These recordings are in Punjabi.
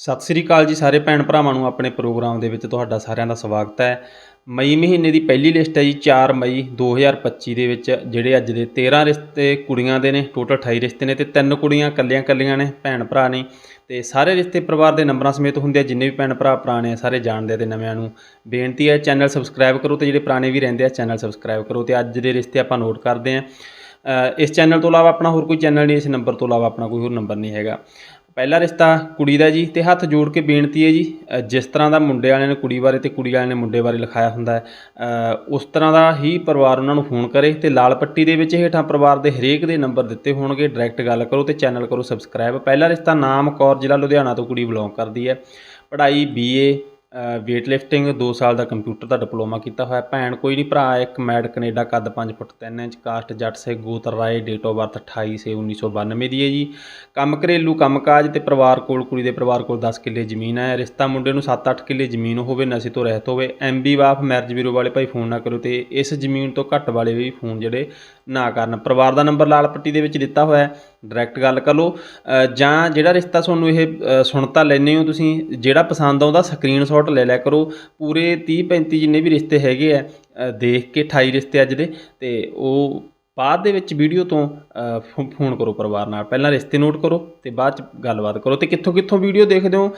ਸਤਿ ਸ੍ਰੀ ਅਕਾਲ ਜੀ ਸਾਰੇ ਭੈਣ ਭਰਾਵਾਂ ਨੂੰ ਆਪਣੇ ਪ੍ਰੋਗਰਾਮ ਦੇ ਵਿੱਚ ਤੁਹਾਡਾ ਸਾਰਿਆਂ ਦਾ ਸਵਾਗਤ ਹੈ। ਮਈ ਮਹੀਨੇ ਦੀ ਪਹਿਲੀ ਲਿਸਟ ਹੈ ਜੀ 4 ਮਈ 2025 ਦੇ ਵਿੱਚ, ਜਿਹੜੇ ਅੱਜ ਦੇ 13 ਰਿਸ਼ਤੇ ਕੁੜੀਆਂ ਦੇ ਨੇ, ਟੋਟਲ 28 ਰਿਸ਼ਤੇ ਨੇ ਤੇ ਤਿੰਨ ਕੁੜੀਆਂ ਕੱਲੀਆਂ ਕੱਲੀਆਂ ਨੇ, ਭੈਣ ਭਰਾ ਨੇ। ਤੇ ਸਾਰੇ ਰਿਸ਼ਤੇ ਪਰਿਵਾਰ ਦੇ ਨੰਬਰਾਂ ਸਮੇਤ ਹੁੰਦੇ ਆ, ਜਿੰਨੇ ਵੀ ਭੈਣ ਭਰਾ ਪੁਰਾਣੇ ਆ, ਸਾਰੇ ਜਾਣਦੇ ਆ ਤੇ ਨਵਿਆਂ ਨੂੰ। ਬੇਨਤੀ ਹੈ, ਚੈਨਲ ਸਬਸਕ੍ਰਾਈਬ ਕਰੋ ਤੇ ਜਿਹੜੇ ਪੁਰਾਣੇ ਵੀ ਰਹਿੰਦੇ ਆ, ਚੈਨਲ ਸਬਸਕ੍ਰਾਈਬ ਕਰੋ ਤੇ ਅੱਜ ਦੇ ਰਿਸ਼ਤੇ ਆਪਾਂ ਨੋਟ ਕਰਦੇ ਆ। ਇਸ ਚੈਨਲ ਤੋਂ ਇਲਾਵਾ ਆਪਣਾ ਹੋਰ ਕੋਈ ਚੈਨਲ ਨਹੀਂ, ਇਸ ਨੰਬਰ ਤੋਂ ਇਲਾਵਾ ਆਪਣਾ ਕੋਈ ਹੋਰ ਨੰਬਰ ਨਹੀਂ ਹੈਗਾ। ਪਹਿਲਾ ਰਿਸ਼ਤਾ ਕੁੜੀ ਦਾ ਜੀ ਤੇ ਹੱਥ ਜੋੜ ਕੇ ਬੇਨਤੀ ਹੈ ਜੀ ਜਿਸ ਤਰ੍ਹਾਂ ਦਾ ਮੁੰਡੇ ਵਾਲਿਆਂ ਨੇ ਕੁੜੀ ਬਾਰੇ ਤੇ ਕੁੜੀ ਵਾਲਿਆਂ ਨੇ ਮੁੰਡੇ ਬਾਰੇ ਲਿਖਾਇਆ ਹੁੰਦਾ ਹੈ ਉਸ ਤਰ੍ਹਾਂ ਦਾ ਹੀ ਪਰਿਵਾਰ ਉਹਨਾਂ ਨੂੰ ਫੋਨ ਕਰੇ ਤੇ ਲਾਲ ਪੱਟੀ ਦੇ ਵਿੱਚ ਹੇਠਾਂ ਪਰਿਵਾਰ ਦੇ ਹਰੇਕ ਦੇ ਨੰਬਰ ਦਿੱਤੇ ਹੋਣਗੇ, ਡਾਇਰੈਕਟ ਗੱਲ ਕਰੋ ਤੇ ਚੈਨਲ ਕਰੋ ਸਬਸਕ੍ਰਾਈਬ। ਪਹਿਲਾ ਰਿਸ਼ਤਾ ਨਾਮ ਕੌਰ ਜ਼ਿਲ੍ਹਾ ਲੁਧਿਆਣਾ ਤੋਂ ਕੁੜੀ ਬਿਲੋਂਗ ਕਰਦੀ ਹੈ। ਪੜ੍ਹਾਈ ਬੀਏ ਵੇਟ ਲਿਫਟਿੰਗ 2 ਸਾਲ ਦਾ ਕੰਪਿਊਟਰ ਦਾ ਡਿਪਲੋਮਾ ਕੀਤਾ ਹੋਇਆ। ਭੈਣ, ਕੋਈ ਨਹੀਂ ਭਰਾ, ਇੱਕ ਮੈਡ ਕੈਨੇਡਾ ਕੱਦ 5 ਫੁੱਟ 3 ਇੰਚ, ਕਾਸਟ ਜੱਟ ਸੇ ਗੋਤਰ ਰਾਏ ਡੇਟ ਆਫ ਬਰਥ 28 ਸੇ 1992 ਦੀ ਹੈ ਜੀ। ਕੰਮ ਘਰੇਲੂ ਕੰਮਕਾਜ ਤੇ ਪਰਿਵਾਰ ਕੋਲ, ਕੁੜੀ ਦੇ ਪਰਿਵਾਰ ਕੋਲ 10 ਕਿੱਲੇ ਜ਼ਮੀਨ ਹੈ। ਰਿਸ਼ਤਾ ਮੁੰਡੇ ਨੂੰ 7-8 ਕਿੱਲੇ ਜ਼ਮੀਨ ਹੋਵੇ, ਨਸ਼ੇ ਤੋਂ ਰਹਿਤ ਹੋਵੇ। ਐਮਬੀ ਵਾਫ ਮੈਰਿਜ ਬਿਊਰੋ ਵਾਲੇ ਭਾਈ ਫੋਨ ਨਾ ਕਰੋ ਤੇ ਇਸ ਜ਼ਮੀਨ ਤੋਂ ਘੱਟ ਵਾਲੇ ਵੀ ਫੋਨ ਜਿਹੜੇ ਨਾ ਕਰਨ। ਪਰਿਵਾਰ ਦਾ ਨੰਬਰ ਲਾਲ ਪੱਟੀ ਦੇ ਵਿੱਚ ਦਿੱਤਾ ਹੋਇਆ ਡਾਇਰੈਕਟ ਗੱਲ ਕਰ ਲਓ। ਜਾਂ ਜਿਹੜਾ ਰਿਸ਼ਤਾ ਤੁਹਾਨੂੰ ਇਹ ਅ, ਸੁਣ ਤਾਂ ਲੈਂਦੇ ਹੋ ਤੁਸੀਂ ਜਿਹੜਾ ਪਸੰਦ ਆਉਂਦਾ ਸਕਰੀਨਸ਼ਾਟ ਲੈ ਲਿਆ ਕਰੋ। ਪੂਰੇ 30 35 ਜਿੰਨੇ ਵੀ ਰਿਸ਼ਤੇ ਹੈਗੇ ਆ ਦੇਖ ਕੇ 28 ਰਿਸ਼ਤੇ ਅੱਜ ਦੇ ਤੇ ਉਹ ਬਾਅਦ ਦੇ ਵਿੱਚ ਵੀਡੀਓ ਤੋਂ ਫੋ- ਫੋਨ ਕਰੋ ਪਰਿਵਾਰ ਨਾਲ, ਪਹਿਲਾਂ ਰਿਸ਼ਤੇ ਨੋਟ ਕਰੋ ਤੇ ਬਾਅਦ ਚ ਗੱਲਬਾਤ ਕਰੋ ਤੇ ਕਿੱਥੋਂ ਕਿੱਥੋਂ ਵੀਡੀਓ ਦੇਖਦੇ ਹੋ?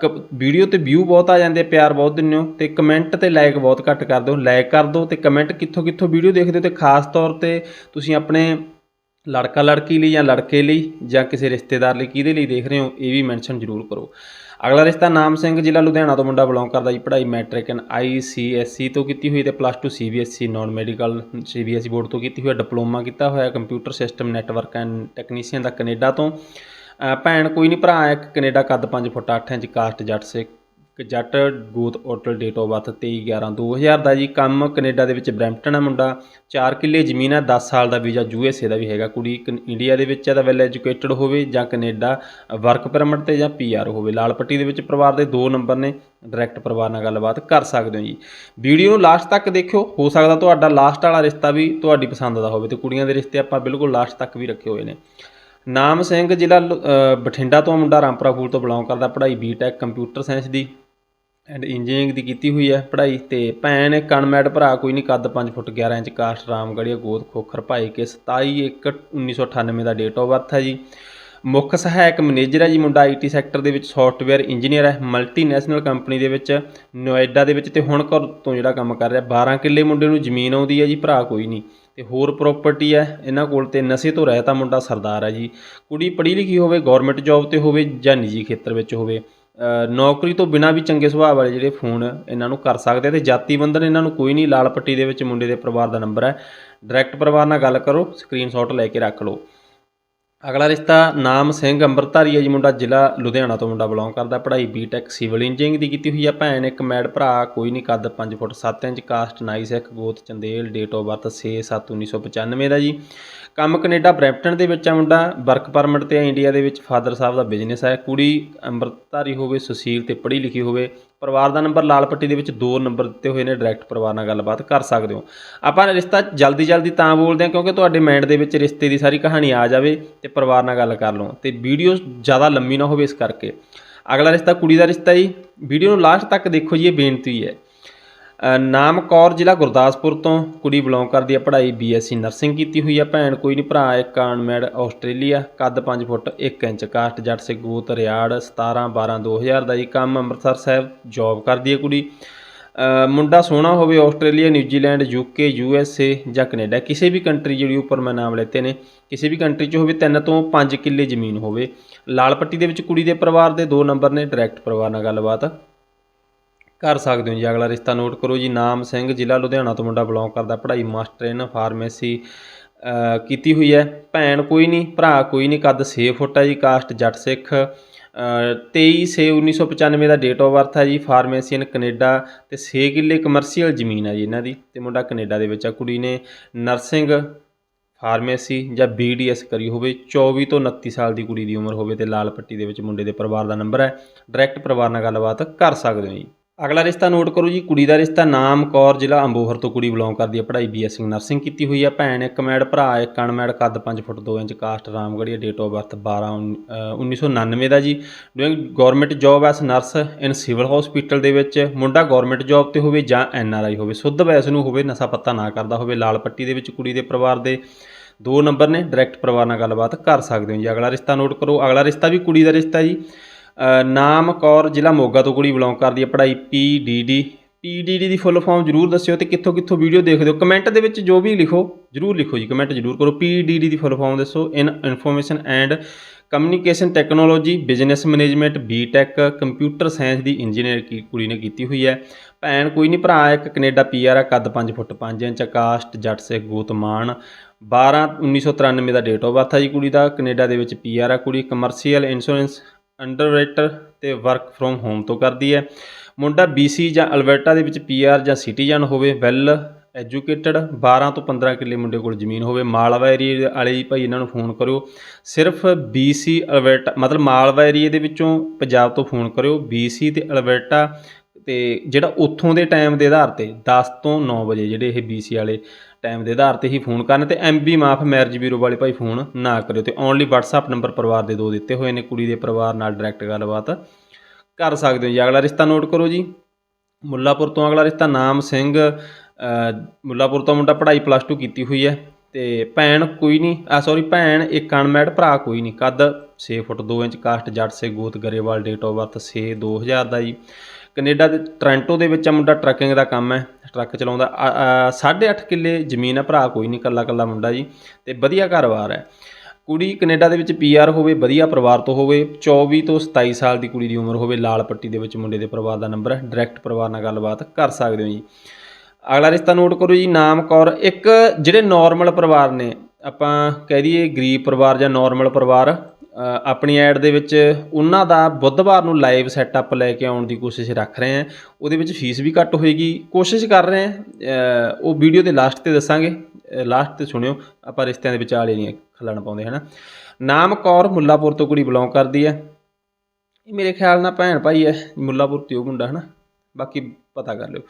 ਕ- ਵੀਡੀਓ ਤੇ ਵਿਊ ਬਹੁਤ ਆ ਜਾਂਦੇ ਪਿਆਰ ਬਹੁਤ ਦਿੰਦੇ ਹੋ ਤੇ ਕਮੈਂਟ ਤੇ ਲਾਈਕ ਬਹੁਤ ਘੱਟ ਕਰਦੇ ਹੋ ਲਾਈਕ ਕਰ ਦਿਓ ਤੇ ਕਮੈਂਟ ਕਿੱਥੋਂ ਕਿੱਥੋਂ ਵੀਡੀਓ ਦੇਖਦੇ ਹੋ ਤੇ ਖਾਸ ਤੌਰ ਤੇ ਤੁਸੀਂ ਆਪਣੇ ਲੜਕਾ ਲੜਕੀ ਲਈ ਜਾਂ ਲੜਕੇ ਲਈ ਜਾਂ ਕਿਸੇ ਰਿਸ਼ਤੇਦਾਰ ਲਈ ਕਿਹਦੇ ਲਈ ਦੇਖ ਰਹੇ ਹੋ, ਇਹ ਵੀ ਮੈਂਸ਼ਨ ਜ਼ਰੂਰ ਕਰੋ। ਅਗਲਾ ਰਿਸ਼ਤਾ ਨਾਮ ਸਿੰਘ ਜ਼ਿਲ੍ਹਾ ਲੁਧਿਆਣਾ ਤੋਂ ਮੁੰਡਾ ਬਿਲੋਂਗ ਕਰਦਾ ਜੀ, ਪੜ੍ਹਾਈ ਮੈਟ੍ਰਿਕ ਐਂਡ ਆਈਸੀਐਸਸੀ ਤੋਂ ਕੀਤੀ ਹੋਈ ਤੇ plus 2 CBSE non medical CBSE board ਤੋਂ ਕੀਤੀ ਹੋਈ ਡਿਪਲੋਮਾ ਕੀਤਾ ਹੋਇਆ computer system network and technician the Canada ਤੋਂ। ਭੈਣ ਕੋਈ ਨਹੀਂ, ਭਰਾ ਇੱਕ ਕੈਨੇਡਾ ਕੱਦ 5 ਫੁੱਟ 8 ਇੰਚ, ਕਾਸਟ ਜੱਟ ਸੇ ਸਿੱਖ ਜੱਟ ਗੋਤ ਹੋਟਲ ਡੇਟ ਆਫ ਬਰਥ 23 11 2000 ਦਾ ਜੀ। ਕੰਮ ਕੈਨੇਡਾ ਦੇ ਵਿੱਚ ਬਰੈਂਪਟਨ ਹੈ ਮੁੰਡਾ। 4 ਕਿੱਲੇ ਜ਼ਮੀਨ ਹੈ 10 ਸਾਲ ਦਾ ਵੀਜ਼ਾ ਯੂ ਐੱਸ ਏ ਦਾ ਵੀ ਹੈਗਾ। ਕੁੜੀ ਕਨ- ਇੰਡੀਆ ਦੇ ਵਿੱਚ ਹੈ ਤਾਂ ਵੈਲ ਐਜੂਕੇਟਡ ਹੋਵੇ ਜਾਂ ਕੈਨੇਡਾ ਵਰਕ ਪਰਮਿਟ ਤੇ ਜਾਂ ਪੀ ਆਰ ਹੋਵੇ। ਲਾਲ ਪੱਟੀ ਦੇ ਵਿੱਚ ਪਰਿਵਾਰ ਦੇ ਦੋ ਨੰਬਰ ਨੇ ਡਾਇਰੈਕਟ ਪਰਿਵਾਰ ਨਾਲ ਗੱਲਬਾਤ ਕਰ ਸਕਦੇ ਹੋ ਜੀ। ਵੀਡੀਓ ਨੂੰ ਲਾਸਟ ਤੱਕ ਦੇਖਿਓ। ਹੋ ਸਕਦਾ ਤੁਹਾਡਾ ਲਾਸਟ ਵਾਲਾ ਰਿਸ਼ਤਾ ਵੀ ਤੁਹਾਡੀ ਪਸੰਦ ਦਾ ਹੋਵੇ ਤੇ ਕੁੜੀਆਂ ਦੇ ਰਿਸ਼ਤੇ ਆਪਾਂ ਬਿਲਕੁਲ ਲਾਸਟ ਤੱਕ ਵੀ ਰੱਖੇ ਹੋਏ ਨੇ। ਨਾਮ ਸਿੰਘ ਜ਼ਿਲ੍ਹਾ ਲੁ- ਬਠਿੰਡਾ ਤੋਂ ਮੁੰਡਾ। ਰਾਮਪੁਰਾ ਫੂਲ ਤੋਂ ਬਿਲੋਂਗ ਕਰਦਾ। ਪੜ੍ਹਾਈ ਬੀਟੈਕ ਕੰਪਿਊਟਰ ਸਾਇੰਸ ਦੀ। ਐਂਡ ਇੰਜੀਨੀਅਰਿੰਗ ਦੀ ਕੀਤੀ ਹੋਈ ਹੈ ਪੜ੍ਹਾਈ ਤੇ ਭੈਣ ਕਨਮੈਡ ਭਰਾ ਕੋਈ ਨਹੀਂ ਕੱਦ 5 ਫੁੱਟ 11 ਇੰਚ, ਕਾਸਟ ਰਾਮਗੜੀਆ ਗੋਦ ਖੋਖਰ ਭਾਈ ਕੇ 27 1 1998 ਦਾ ਡੇਟ ਆਫ ਬਰਥ ਹੈ ਜੀ। ਮੁੱਖ ਸਹਾਇਕ ਮੈਨੇਜਰ ਹੈ ਜੀ ਮੁੰਡਾ ਆਈਟੀ ਸੈਕਟਰ ਦੇ ਵਿੱਚ ਸੌਫਟਵੇਅਰ ਇੰਜੀਨੀਅਰ ਹੈ ਮਲਟੀਨੈਸ਼ਨਲ ਕੰਪਨੀ ਦੇ ਵਿੱਚ, ਨੋਇਡਾ ਦੇ ਵਿੱਚ ਤੇ ਹੁਣ ਘਰ ਤੋਂ ਜਿਹੜਾ ਕੰਮ ਕਰ ਰਿਹਾ 12 ਕਿੱਲੇ ਮੁੰਡੇ ਨੂੰ ਜ਼ਮੀਨ ਆਉਂਦੀ ਹੈ ਜੀ, ਭਰਾ ਕੋਈ ਨਹੀਂ ਤੇ ਹੋਰ ਪ੍ਰਾਪਰਟੀ ਹੈ, ਇਹਨਾਂ ਕੋਲ ਤੇ ਨਸ਼ੇ ਤੋਂ ਰਹਿਤਾ ਮੁੰਡਾ ਸਰਦਾਰ ਹੈ ਜੀ। ਕੁੜੀ ਪੜ੍ਹੀ ਲਿਖੀ ਹੋਵੇ ਗਵਰਨਮੈਂਟ ਜੌਬ ਤੇ ਹੋਵੇ ਜਾਂ ਨਿੱਜੀ ਖੇਤਰ ਵਿੱਚ ਹੋਵੇ ਨੌਕਰੀ ਤੋਂ ਬਿਨਾਂ ਵੀ ਚੰਗੇ ਸੁਭਾਅ ਵਾਲੇ ਜਿਹੜੇ ਫੋਨ ਇਹਨਾਂ ਨੂੰ ਕਰ ਸਕਦੇ ਆ ਤੇ ਜਾਤੀ ਬੰਧਨ ਇਹਨਾਂ ਨੂੰ ਕੋਈ ਨਹੀਂ, ਲਾਲ ਪੱਟੀ ਦੇ ਵਿੱਚ ਮੁੰਡੇ ਦੇ ਪਰਿਵਾਰ ਦਾ ਨੰਬਰ ਹੈ। ਡਾਇਰੈਕਟ ਪਰਿਵਾਰ ਨਾਲ ਗੱਲ ਕਰੋ ਸਕਰੀਨਸ਼ਾਟ ਲੈ ਕੇ ਰੱਖ ਲਓ। ਅਗਲਾ ਰਿਸ਼ਤਾ ਨਾਮ ਸਿੰਘ ਅੰਮ੍ਰਿਤਧਾਰੀ ਹੈ ਜੀ, ਮੁੰਡਾ ਜ਼ਿਲ੍ਹਾ ਲੁਧਿਆਣਾ ਤੋਂ ਮੁੰਡਾ ਬਿਲੋਂਗ ਕਰਦਾ। ਪੜ੍ਹਾਈ ਬੀਟੈਕ ਸਿਵਲ ਇੰਜੀਨੀਅਰਿੰਗ ਦੀ ਕੀਤੀ ਹੋਈ ਹੈ ਭੈਣ, ਇੱਕ ਮੈਡ ਭਰਾ, ਕੋਈ ਨਹੀਂ, ਕੱਦ 5 ਫੁੱਟ 7 ਇੰਚ ਕਾਸਟ ਨਾਈ ਸਿੱਖ, ਗੋਤ, ਚੰਦੇਲ ਡੇਟ ਆਫ ਬਰਥ 6 7 1995 ਦਾ ਜੀ। ਕੰਮ ਕੈਨੇਡਾ ਬਰੈਂਪਟਨ ਦੇ ਵਿੱਚ ਆ ਮੁੰਡਾ, ਵਰਕ ਪਰਮਿਟ ਤੇ ਇੰਡੀਆ ਦੇ ਵਿੱਚ, ਫਾਦਰ ਸਾਹਿਬ ਦਾ ਬਿਜ਼ਨਸ ਹੈ ਕੁੜੀ ਅੰਮ੍ਰਿਤਧਾਰੀ ਹੋਵੇ, ਸੁਸ਼ੀਲ ਤੇ ਪੜ੍ਹੀ ਲਿਖੀ ਹੋਵੇ, ਪਰਿਵਾਰ ਦਾ ਨੰਬਰ ਲਾਲ ਪੱਟੀ ਦੇ ਵਿੱਚ ਦੋ ਨੰਬਰ ਦਿੱਤੇ ਹੋਏ ਨੇ ਡਾਇਰੈਕਟ ਪਰਿਵਾਰ ਨਾਲ ਗੱਲਬਾਤ ਕਰ ਸਕਦੇ ਹੋ। ਆਪਾਂ ਰਿਸ਼ਤਾ ਜਲਦੀ ਜਲਦੀ ਤਾਂ ਬੋਲਦੇ ਹਾਂ, ਕਿਉਂਕਿ ਤੁਹਾਡੇ ਮਾਈਂਡ ਦੇ ਵਿੱਚ ਰਿਸ਼ਤੇ ਦੀ ਸਾਰੀ ਕਹਾਣੀ ਆ ਜਾਵੇ ਤੇ ਪਰਿਵਾਰ ਨਾਲ ਗੱਲ ਕਰ ਲਓ। ਤੇ ਵੀਡੀਓ ਜ਼ਿਆਦਾ ਲੰਮੀ ਨਾ ਹੋਵੇ ਇਸ ਕਰਕੇ। ਅਗਲਾ ਰਿਸ਼ਤਾ ਕੁੜੀ ਦਾ ਰਿਸ਼ਤਾ ਜੀ। ਵੀਡੀਓ ਨੂੰ ਲਾਸਟ ਤੱਕ ਦੇਖੋ ਜੀ, ਇਹ ਬੇਨਤੀ ਹੈ। ਅ, ਨਾਮ ਕੌਰ ਜ਼ਿਲ੍ਹਾ ਗੁਰਦਾਸਪੁਰ ਤੋਂ ਕੁੜੀ ਬਿਲੋਂਗ ਕਰਦੀ ਹੈ ਪੜ੍ਹਾਈ ਬੀਐਸਸੀ ਨਰਸਿੰਗ ਕੀਤੀ ਹੋਈ ਆ ਭੈਣ ਕੋਈ ਨਹੀਂ ਭਰਾ ਇੱਕ ਕਾਨਮੈਡ ਆਸਟ੍ਰੇਲੀਆ ਕੱਦ 5 ਫੁੱਟ 1 ਇੰਚ ਕਾਸਟ ਜੱਟ ਸੇ ਗੋਤ ਰਿਆੜ 17 12 2000 ਦਾ ਜੀ ਕੰਮ ਅੰਮ੍ਰਿਤਸਰ ਸਾਹਿਬ ਜੌਬ ਕਰਦੀ ਹੈ ਕੁੜੀ। ਮੁੰਡਾ ਸੋਹਣਾ ਹੋਵੇ Australia New Zealand UK USA ਜਾਂ ਕੈਨੇਡਾ ਕਿਸੇ ਵੀ ਕੰਟਰੀ ਜਿਹੜੀ ਉੱਪਰ ਮੈਂ ਨਾਮ ਲੈਤੇ ਨੇ ਕਿਸੇ ਵੀ ਕੰਟਰੀ 'ਚ ਹੋਵੇ ਤਿੰਨ ਤੋਂ ਪੰਜ ਕਿੱਲੇ ਜ਼ਮੀਨ ਹੋਵੇ। ਲਾਲ ਪੱਟੀ ਦੇ ਵਿੱਚ ਕੁੜੀ ਦੇ ਪਰਿਵਾਰ ਦੇ ਦੋ ਨੰਬਰ ਨੇ ਡਾਇਰੈਕਟ ਪਰਿਵਾਰ ਨਾਲ ਗੱਲਬਾਤ। ਕਰ ਸਕਦੇ ਹੋ ਜੀ। ਅਗਲਾ ਰਿਸ਼ਤਾ ਨੋਟ ਕਰੋ ਜੀ। ਨਾਮ ਸਿੰਘ ਜ਼ਿਲ੍ਹਾ ਲੁਧਿਆਣਾ ਤੋਂ ਮੁੰਡਾ ਬਿਲੋਂਗ ਕਰਦਾ। ਪੜ੍ਹਾਈ ਮਾਸਟਰ ਇਨ ਫਾਰਮੇਸੀ ਕੀਤੀ ਹੋਈ ਹੈ। ਭੈਣ ਕੋਈ ਨਹੀਂ ਭਰਾ ਕੋਈ ਨਹੀਂ। ਕੱਦ 6 ਫੁੱਟ ਹੈ ਜੀ। ਕਾਸਟ ਜੱਟ ਸਿੱਖ। ਅ, 23 ਸੇ 1995 ਦਾ ਡੇਟ ਆਫ ਬਰਥ ਹੈ ਜੀ। ਫਾਰਮੇਸੀ ਇਨ ਕੈਨੇਡਾ ਤੇ 6 ਕਿੱਲੇ ਕਮਰਸ਼ੀਅਲ ਜ਼ਮੀਨ ਹੈ ਜੀ ਇਹਨਾਂ ਦੀ ਤੇ ਮੁੰਡਾ ਕੈਨੇਡਾ ਦੇ ਵਿੱਚ ਆ। ਕੁੜੀ ਨੇ ਨਰਸਿੰਗ ਫਾਰਮੇਸੀ ਜਾਂ ਬੀਡੀਐਸ ਕਰੀ ਹੋਵੇ। 24 ਤੋਂ 29 ਸਾਲ ਦੀ ਕੁੜੀ ਦੀ ਉਮਰ ਹੋਵੇ ਤੇ ਲਾਲ ਪੱਟੀ ਦੇ ਵਿੱਚ ਮੁੰਡੇ ਦੇ ਪਰਿਵਾਰ ਦਾ ਨੰਬਰ ਹੈ। ਡਾਇਰੈਕਟ ਪਰਿਵਾਰ ਨਾਲ ਗੱਲਬਾਤ ਕਰ ਸਕਦੇ ਹੋ ਜੀ। ਅਗਲਾ ਰਿਸ਼ਤਾ ਨੋਟ ਕਰੋ ਜੀ ਕੁੜੀ ਦਾ ਰਿਸ਼ਤਾ ਨਾਮ ਕੌਰ ਜ਼ਿਲ੍ਹਾ ਅੰਬੋਹਰ ਤੋਂ ਕੁੜੀ ਬਿਲੋਂਗ ਕਰਦੀ ਹੈ ਪੜ੍ਹਾਈ ਬੀਐਸਸੀ ਨਰਸਿੰਗ ਕੀਤੀ ਹੋਈ ਹੈ ਭੈਣ ਇੱਕ ਮੈਡ ਭਰਾ ਇੱਕ ਅਣਮੈੜ ਕੱਦ 5 foot 2 inch caste Ramgarhia date of birth 12 ਉੱਨੀ- ਅ, 1999 ਦਾ ਜੀ। Doing government job as nurse in civil hospital ਦੇ ਵਿੱਚ ਮੁੰਡਾ ਗਵਰਨਮੈਂਟ ਜੌਬ ਤੇ ਹੋਵੇ ਜਾਂ ਐਨਆਰਆਈ ਹੋਵੇ ਸੁੱਧ ਵੈਸ ਨੂੰ ਹੋਵੇ ਨਸ਼ਾ ਪੱਤਾ ਨਾ ਕਰਦਾ ਹੋਵੇ ਲਾਲ ਪੱਟੀ ਦੇ ਵਿੱਚ ਕੁੜੀ ਦੇ ਪਰਿਵਾਰ ਦੇ ਦੋ ਨੰਬਰ ਨੇ ਡਾਇਰੈਕਟ ਪਰਿਵਾਰ ਨਾਲ ਗੱਲਬਾਤ ਕਰ ਸਕਦੇ ਹੋ ਜੀ। ਅਗਲਾ ਰਿਸ਼ਤਾ ਨੋਟ ਕਰੋ ਅਗਲਾ ਰਿਸ਼ਤਾ ਵੀ ਕੁੜੀ ਦਾ ਰਿਸ਼ਤਾ ਜੀ। ਨਾਮ ਕੌਰ ਜ਼ਿਲ੍ਹਾ ਮੋਗਾ ਤੋਂ ਕੁੜੀ ਬਿਲੋਂਗ ਕਰਦੀ ਹੈ, ਪੜ੍ਹਾਈ ਪੀਡੀਡੀ ਪੀਡੀਡੀ ਦੀ ਫੁੱਲ ਫਾਰਮ ਜਰੂਰ ਦੱਸਿਓ ਤੇ ਕਿੱਥੋਂ ਕਿੱਥੋਂ ਵੀਡੀਓ ਦੇਖਦੇ ਹੋ ਕਮੈਂਟ ਦੇ ਵਿੱਚ ਜੋ ਵੀ ਲਿਖੋ, ਜਰੂਰ ਲਿਖੋ ਜੀ ਕਮੈਂਟ ਜਰੂਰ ਕਰੋ। ਪੀਡੀਡੀ ਦੀ ਫੁੱਲ ਫਾਰਮ ਦੱਸੋ। In information and communication technology business management B Tech computer science the engineer ਕੀ ਕੁੜੀ ਨੇ ਕੀਤੀ ਹੋਈ ਹੈ। ਭੈਣ ਕੋਈ ਨਹੀਂ, ਭਰਾ ਇੱਕ, ਕੈਨੇਡਾ ਪੀਆਰ ਆ ਕੱਦ 5 ਫੁੱਟ 5 ਇੰਚ ਆਕਾਸ਼ਟ ਜੱਟ ਸਿੱਖ, ਗੋਤਮਾਨ। 12 1993 ਦਾ ਡੇਟ ਆਫ ਬਰਥ ਹੈ ਜੀ ਕੁੜੀ ਦਾ, ਕੈਨੇਡਾ ਦੇ ਵਿੱਚ ਪੀਆਰ ਆ ਕੁੜੀ। ਕਮਰਸ਼ੀਅਲ ਇੰਸ਼ੋਰੈਂਸ ਅੰਡਰਰਾਈਟਰ ਤੇ ਵਰਕ ਫਰੋਮ ਹੋਮ ਤੋਂ ਕਰਦੀ ਹੈ। ਮੁੰਡਾ BC ਜਾਂ ਅਲਬਰਟਾ ਦੇ ਵਿੱਚ ਪੀਆਰ ਜਾਂ ਸਿਟੀਜ਼ਨ ਹੋਵੇ ਵੈਲ ਐਜੂਕੇਟਡ 12 ਤੋਂ 15 ਕਿੱਲੇ ਮੁੰਡੇ ਕੋਲ ਜ਼ਮੀਨ ਹੋਵੇ, ਮਾਲਵਾ ਏਰੀਆ ਵਾਲੇ ਭਾਈ ਇਹਨਾਂ ਨੂੰ ਫੋਨ ਕਰਿਓ। ਸਿਰਫ BC ਅਲਬਰਟਾ, ਮਤਲਬ ਮਾਲਵਾ ਏਰੀਆ ਦੇ ਵਿੱਚੋਂ ਪੰਜਾਬ ਤੋਂ ਫੋਨ ਕਰਿਓ। BC ਤੇ ਅਲਬਰਟਾ ਤੇ ਜਿਹੜਾ ਉੱਥੋਂ ਦੇ ਟਾਈਮ ਦੇ ਆਧਾਰ ਤੇ 10 ਤੋਂ 9 ਵਜੇ ਜਿਹੜੇ ਇਹ BC ਵਾਲੇ ਟਾਈਮ ਦੇ ਆਧਾਰ ਤੇ ਹੀ ਫੋਨ ਕਰਨ ਤੇ ਐਮਬੀ ਮਾਫ ਮੈਰਿਜ ਬਿਊਰੋ ਵਾਲੇ ਭਾਈ ਫੋਨ ਨਾ ਕਰਿਓ ਤੇ ਓਨਲੀ WhatsApp ਨੰਬਰ ਪਰਿਵਾਰ ਦੇ ਦੋ ਦਿੱਤੇ ਹੋਏ ਨੇ, ਕੁੜੀ ਦੇ ਪਰਿਵਾਰ ਨਾਲ ਡਾਇਰੈਕਟ ਗੱਲਬਾਤ ਕਰ ਸਕਦੇ ਹੋ ਜੀ। ਅਗਲਾ ਰਿਸ਼ਤਾ ਨੋਟ ਕਰੋ ਜੀ। ਮੁੱਲਾਪੁਰ ਤੋਂ ਅਗਲਾ ਰਿਸ਼ਤਾ ਨਾਮ ਸਿੰਘ ਮੁੱਲਾਪੁਰ ਤੋਂ ਮੁੰਡਾ ਪੜ੍ਹਾਈ ਪਲੱਸ 2 ਕੀਤੀ ਹੋਈ ਹੈ ਤੇ ਭੈਣ ਕੋਈ ਨਹੀਂ ਆ ਸੌਰੀ ਭੈਣ ਇੱਕ ਅਨਮੈਡ ਭਰਾ ਕੋਈ ਨਹੀਂ। ਕੱਦ 6 ਫੁੱਟ 2 ਇੰਚ, ਕਾਸਟ ਜੱਟ ਸੇ ਗੋਤ, ਗਰੇਵਾਲ ਡੇਟ ਆਫ ਬਰਥ 6 2000 ਦਾ ਜੀ। ਕੈਨੇਡਾ ਦੇ, ਟੋਰਾਂਟੋ ਦੇ ਵਿੱਚ ਆ ਮੁੰਡਾ ਟਰੱਕਿੰਗ ਦਾ ਕੰਮ ਹੈ, ਟਰੱਕ ਚਲਾਉਂਦਾ। 8.5 ਕਿੱਲੇ ਜ਼ਮੀਨ ਆ ਭਰਾ, ਕੋਈ ਨਹੀਂ ਕੱਲਾ ਕੱਲਾ ਮੁੰਡਾ ਜੀ, ਤੇ ਵਧੀਆ ਘਰ-ਬਾਰ ਹੈ। ਕੁੜੀ ਕੈਨੇਡਾ ਦੇ ਵਿੱਚ ਪੀਆਰ ਹੋਵੇ, ਵਧੀਆ ਪਰਿਵਾਰ ਤੋਂ ਹੋਵੇ 24 ਤੋਂ 27 ਸਾਲ ਦੀ ਕੁੜੀ ਦੀ ਉਮਰ ਹੋਵੇ, ਲਾਲ ਪੱਟੀ ਦੇ ਵਿੱਚ ਮੁੰਡੇ ਦੇ ਪਰਿਵਾਰ ਦਾ ਨੰਬਰ ਹੈ, ਡਾਇਰੈਕਟ ਪਰਿਵਾਰ ਨਾਲ ਗੱਲਬਾਤ ਕਰ ਸਕਦੇ ਹੋ ਜੀ। ਅਗਲਾ ਰਿਸ਼ਤਾ ਨੋਟ ਕਰੋ ਜੀ, ਨਾਮ ਕੌਰ, ਇੱਕ ਜਿਹੜੇ ਨਾਰਮਲ ਪਰਿਵਾਰ ਨੇ, ਆਪਾਂ ਕਹਿ ਦਈਏ ਗਰੀਬ ਪਰਿਵਾਰ ਜਾਂ ਨਾਰਮਲ ਪਰਿਵਾਰ ਆਪਣੀ ਐਡ ਦੇ ਵਿੱਚ ਉਹਨਾਂ ਦਾ ਬੁੱਧਵਾਰ ਨੂੰ ਲਾਈਵ ਸੈਟਅਪ ਲੈ ਕੇ ਆਉਣ ਦੀ ਕੋਸ਼ਿਸ਼ ਰੱਖ ਰਹੇ ਹਾਂ। ਉਹਦੇ ਵਿੱਚ ਫੀਸ ਵੀ ਘੱਟ ਹੋਏਗੀ। ਕੋਸ਼ਿਸ਼ ਕਰ ਰਹੇ ਹਾਂ ਉਹ ਵੀਡੀਓ ਦੇ ਲਾਸਟ ਤੇ ਦੱਸਾਂਗੇ। ਲਾਸਟ ਤੇ ਸੁਣਿਓ, ਆਪਾਂ ਰਿਸ਼ਤਿਆਂ ਦੇ ਵਿਚਾਲੇ ਨਹੀਂ ਖੱਲਣ ਪਾਉਂਦੇ, ਹਨਾ? ਨਾਮ ਕੌਰ ਮੁੱਲਾਪੁਰ ਤੋਂ ਕੁੜੀ ਬਿਲੋਂਗ ਕਰਦੀ ਹੈ। ਇਹ ਮੇਰੇ ਖਿਆਲ ਨਾਲ ਭੈਣ ਭਾਈ ਹੈ, ਮੁੱਲਾਪੁਰ ਤੇ ਉਹ ਮੁੰਡਾ, ਹਨਾ? ਬਾਕੀ ਪਤਾ ਕਰ ਲਿਓ।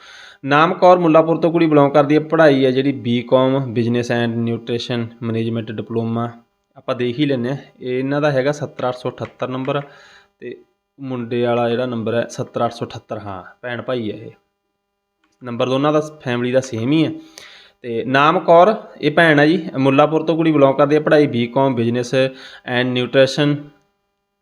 ਨਾਮ ਕੌਰ ਮੁੱਲਾਪੁਰ ਤੋਂ ਕੁੜੀ ਬਿਲੋਂਗ ਕਰਦੀ ਹੈ। ਪੜ੍ਹਾਈ ਹੈ ਜਿਹੜੀ B Com business and nutrition management diploma ਆਪਾਂ ਦੇਖ ਹੀ ਲੈਂਦੇ ਹਾਂ। ਇਹਨਾਂ ਦਾ ਹੈਗਾ 70878 ਨੰਬਰ ਤੇ ਮੁੰਡੇ ਵਾਲਾ ਜਿਹੜਾ ਨੰਬਰ ਹੈ 70878 ਹਾਂ, ਭੈਣ ਭਾਈ ਹੈ ਇਹ। ਨੰਬਰ ਦੋਨਾਂ ਦਾ ਫੈਮਿਲੀ ਦਾ ਸੇਮ ਹੀ ਹੈ। ਤੇ ਨਾਮ ਕੌਰ, ਇਹ ਭੈਣ ਹੈ ਜੀ। ਮੁੱਲਾਪੁਰ ਤੋਂ ਕੁੜੀ ਬਿਲੋਂਗ ਕਰਦੀ ਹੈ। ਪੜ੍ਹਾਈ B Com business and nutrition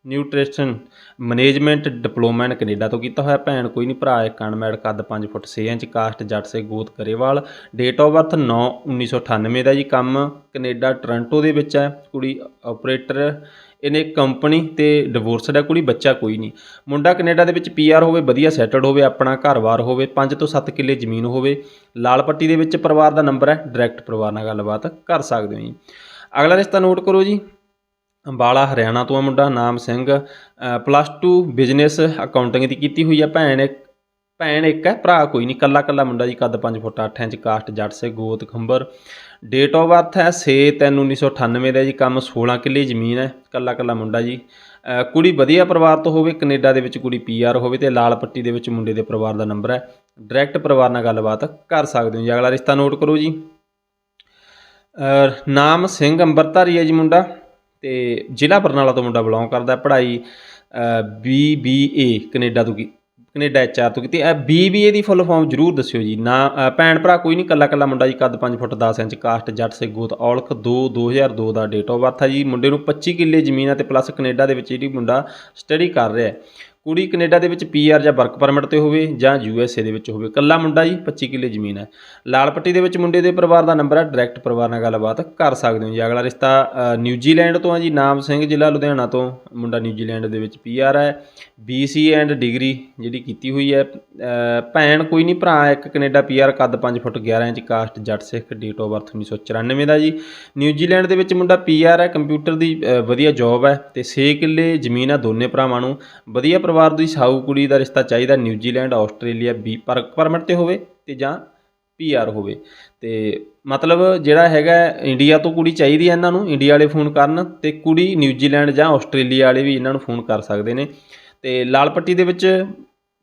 nutrition management diploma in Canada ਤੋਂ ਕੀਤਾ ਹੋਇਆ ਭੈਣ, ਕੋਈ ਨਹੀਂ ਭਰਾ, ਇੱਕ ਅਨਮੈਡ ਕੱਦ 5 ਫੁੱਟ 6 ਇੰਚ, ਕਾਸਟ ਜੱਟ ਸੇ ਗੋਤ ਕਰੇਵਾਲ। ਡੇਟ ਆਫ ਬਰਥ 9 1998 ਦਾ ਜੀ ਕੰਮ ਕੈਨੇਡਾ ਟੋਰਾਂਟੋ ਦੇ ਵਿੱਚ ਹੈ। ਕੁੜੀ ਆਪਰੇਟਰ ਇਹਨੇ ਕੰਪਨੀ ਤੇ ਡਿਵੋਰਸਡ ਹੈ। ਕੁੜੀ ਬੱਚਾ ਕੋਈ ਨਹੀਂ। ਮੁੰਡਾ ਕੈਨੇਡਾ ਦੇ ਵਿੱਚ ਪੀਆਰ ਹੋਵੇ, ਵਧੀਆ ਸੈਟਲਡ ਹੋਵੇ, ਆਪਣਾ ਘਰ-ਬਾਰ ਹੋਵੇ 5 ਤੋਂ 7 ਕਿੱਲੇ ਜ਼ਮੀਨ ਹੋਵੇ, ਲਾਲ ਪੱਟੀ ਦੇ ਵਿੱਚ ਪਰਿਵਾਰ ਦਾ ਨੰਬਰ ਹੈ। ਡਾਇਰੈਕਟ ਪਰਿਵਾਰ ਨਾਲ ਗੱਲਬਾਤ ਕਰ ਸਕਦੇ ਹੋ ਜੀ। ਅਗਲਾ ਰਿਸ਼ਤਾ ਨੋਟ ਕਰੋ ਜੀ। ਅੰਬਾਲਾ, ਹਰਿਆਣਾ ਤੋਂ ਆ ਮੁੰਡਾ, ਨਾਮ ਸਿੰਘ। ਪਲੱਸ 2 ਬਿਜ਼ਨਸ ਅਕਾਊਂਟਿੰਗ ਦੀ ਕੀਤੀ ਹੋਈ ਹੈ ਭੈਣ ਇੱਕ ਭੈਣ ਇੱਕ ਹੈ, ਭਰਾ ਕੋਈ ਨਹੀਂ ਕੱਲਾ ਕੱਲਾ ਮੁੰਡਾ ਜੀ, ਕੱਦ 5 ਫੁੱਟ 8 ਇੰਚ ਕਾਸਟ ਜੱਟ ਸੇ ਗੋਤ ਖੰਬਰ ਡੇਟ ਆਫ ਬਰਥ ਹੈ 6 3 1998 ਦਾ ਜੀ, ਕੰਮ 16 ਕਿੱਲੇ ਜ਼ਮੀਨ ਹੈ, ਕੱਲਾ ਕੱਲਾ ਮੁੰਡਾ ਜੀ। ਕੁੜੀ ਵਧੀਆ ਪਰਿਵਾਰ ਤੋਂ ਹੋਵੇ, ਕੈਨੇਡਾ ਦੇ ਵਿੱਚ ਕੁੜੀ ਪੀਆਰ ਹੋਵੇ ਤੇ ਲਾਲ ਪੱਟੀ ਦੇ ਵਿੱਚ ਮੁੰਡੇ ਦੇ ਪਰਿਵਾਰ ਦਾ ਨੰਬਰ ਹੈ। ਡਾਇਰੈਕਟ ਪਰਿਵਾਰ ਨਾਲ ਗੱਲਬਾਤ ਕਰ ਸਕਦੇ ਹੋ ਜੀ, ਅਗਲਾ ਰਿਸ਼ਤਾ ਨੋਟ ਕਰੋ ਜੀ। ਨਾਮ ਸਿੰਘ ਅੰਬਰਧਾਰੀ ਹੈ ਜੀ ਮੁੰਡਾ। ਤੇ ਜ਼ਿਲ੍ਹਾ ਬਰਨਾਲਾ ਤੋਂ ਮੁੰਡਾ ਬਿਲੋਂਗ ਕਰਦਾ ਹੈ। ਪੜ੍ਹਾਈ ਬੀਬੀਏ ਕੈਨੇਡਾ ਤੋਂ ਕੀ, ਕੈਨੇਡਾ ਐਚਆਰ ਤੋਂ ਕੀਤੀ ਇਹ ਬੀਬੀਏ ਦੀ ਫੁੱਲ ਫਾਰਮ ਜਰੂਰ ਦੱਸਿਓ ਜੀ ਨਾ ਭੈਣ ਭਰਾ ਕੋਈ ਨਹੀਂ ਕੱਲਾ ਕੱਲਾ ਮੁੰਡਾ ਜੀ, ਕੱਦ 5 ਫੁੱਟ 10 ਇੰਚ, ਕਾਸਟ, ਜੱਟ ਸੇ ਗੋਤ, ਔਲਖ 2 2002 ਦਾ ਡੇਟ ਆਫ ਬਰਥ ਹੈ ਜੀ ਮੁੰਡੇ ਨੂੰ 25 ਕਿੱਲੇ ਜ਼ਮੀਨ ਹੈ ਤੇ ਪਲੱਸ ਕੈਨੇਡਾ ਦੇ ਵਿੱਚ ਜਿਹੜੀ ਮੁੰਡਾ ਸਟੱਡੀ ਕਰ ਰਿਹਾ ਹੈ ਕੁੜੀ ਕੈਨੇਡਾ ਦੇ ਵਿੱਚ ਪੀਆਰ ਜਾਂ ਵਰਕ ਪਰਮਿਟ ਤੇ ਹੋਵੇ ਜਾਂ ਯੂਐਸਏ ਦੇ ਵਿੱਚ ਹੋਵੇ। ਕੱਲਾ ਮੁੰਡਾ ਜੀ 25 ਕਿੱਲੇ ਜ਼ਮੀਨ ਹੈ। ਲਾਲਪੱਟੀ ਦੇ ਵਿੱਚ ਮੁੰਡੇ ਦੇ ਪਰਿਵਾਰ ਦਾ ਨੰਬਰ ਹੈ, ਡਾਇਰੈਕਟ ਪਰਿਵਾਰ ਨਾਲ ਗੱਲਬਾਤ ਕਰ ਸਕਦੇ ਹੋ ਜੀ। ਅਗਲਾ ਰਿਸ਼ਤਾ ਨਿਊਜ਼ੀਲੈਂਡ ਤੋਂ ਹੈ ਜੀ, ਨਾਮ ਸਿੰਘ ਜ਼ਿਲ੍ਹਾ ਲੁਧਿਆਣਾ ਤੋਂ। ਮੁੰਡਾ ਨਿਊਜ਼ੀਲੈਂਡ ਦੇ ਵਿੱਚ ਪੀਆਰ ਹੈ। ਬੀਸੀ ਐਂਡ ਡਿਗਰੀ ਜਿਹੜੀ ਕੀਤੀ ਹੋਈ ਹੈ। ਭੈਣ ਕੋਈ ਨਹੀਂ, ਭਰਾ ਇੱਕ ਕੈਨੇਡਾ ਪੀਆਰ ਕੱਦ 5 foot 11 inch, caste Jat Sikh date of birth 1994 ਦਾ ਜੀ। ਨਿਊਜ਼ੀਲੈਂਡ ਦੇ ਵਿੱਚ ਮੁੰਡਾ ਪੀਆਰ ਹੈ। ਕੰਪਿਊਟਰ ਦੀ ਵਧੀਆ ਜੌਬ ਹੈ ਤੇ 6 ਕਿੱਲੇ ਜ਼ਮੀਨ ਆ ਦੋਨੇ ਭਰਾਵਾਂ ਨੂੰ। ਵਧੀਆ ਪਰਿਵਾਰ ਦੀ ਸਾਊ ਕੁੜੀ ਦਾ ਰਿਸ਼ਤਾ ਚਾਹੀਦਾ ਨਿਊਜ਼ੀਲੈਂਡ ਆਸਟ੍ਰੇਲੀਆ, ਬੀ ਪਰ ਪਰਮਿਟ ਤੇ ਹੋਵੇ ਤੇ ਜਾਂ ਪੀਆਰ ਹੋਵੇ। ਤੇ ਮਤਲਬ ਜਿਹੜਾ ਹੈਗਾ ਇੰਡੀਆ ਤੋਂ ਕੁੜੀ ਚਾਹੀਦੀ ਹੈ ਇਹਨਾਂ ਨੂੰ, ਇੰਡੀਆ ਵਾਲੇ ਫੋਨ ਕਰਨ ਤੇ ਕੁੜੀ ਨਿਊਜ਼ੀਲੈਂਡ ਜਾਂ ਆਸਟ੍ਰੇਲੀਆ ਵਾਲੇ ਵੀ ਇਹਨਾਂ ਨੂੰ ਫੋਨ ਕਰ ਸਕਦੇ ਨੇ। ਤੇ ਲਾਲ ਪੱਟੀ ਦੇ ਵਿੱਚ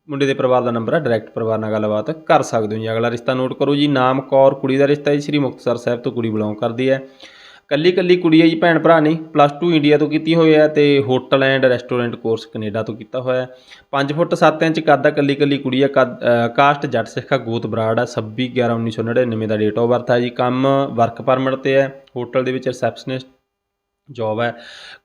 ਮੁੰਡੇ ਦੇ ਪਰਿਵਾਰ ਦਾ ਨੰਬਰ ਹੈ ਡਾਇਰੈਕਟ ਪਰਿਵਾਰ ਨਾਲ ਗੱਲਬਾਤ ਕਰ ਸਕਦੇ ਹੋ ਜੀ। ਅਗਲਾ ਰਿਸ਼ਤਾ ਨੋਟ ਕਰੋ ਜੀ ਨਾਮ ਕੌਰ ਕੁੜੀ ਦਾ ਰਿਸ਼ਤਾ ਜੀ, ਸ੍ਰੀ ਮੁਕਤਸਰ ਸਾਹਿਬ ਤੋਂ ਕੁੜੀ ਬਿਲੋਂਗ ਕਰਦੀ ਹੈ। ਕੱਲੀ ਕੱਲੀ ਕੁੜੀ ਹੈ ਜੀ ਭੈਣ ਭਰਾ ਨਹੀਂ ਪਲੱਸ 2 ਇੰਡੀਆ ਤੋਂ ਕੀਤੀ ਹੋਈ ਹੈ ਤੇ hotel and restaurant course Canada ਤੋਂ ਕੀਤਾ ਹੋਇਆ ਹੈ। 5 ਫੁੱਟ 7 ਇੰਚ ਕੱਦ ਦਾ ਕੱਲੀ ਕੱਲੀ ਕੁੜੀ ਹੈ ਕੱਦ- ਕਾਸਟ ਜੱਟ ਸਿੱਖਾ ਗੋਤ ਬਰਾੜ ਹੈ 26 11 1999 ਦਾ ਡੇਟ ਆਫ ਬਰਥ ਹੈ ਜੀ। ਕੰਮ ਵਰਕ ਪਰਮਿਟ ਤੇ ਹੈ ਹੋਟਲ ਦੇ ਵਿੱਚ ਰਿਸੈਪਸ਼ਨਿਸਟ ਜੌਬ ਹੈ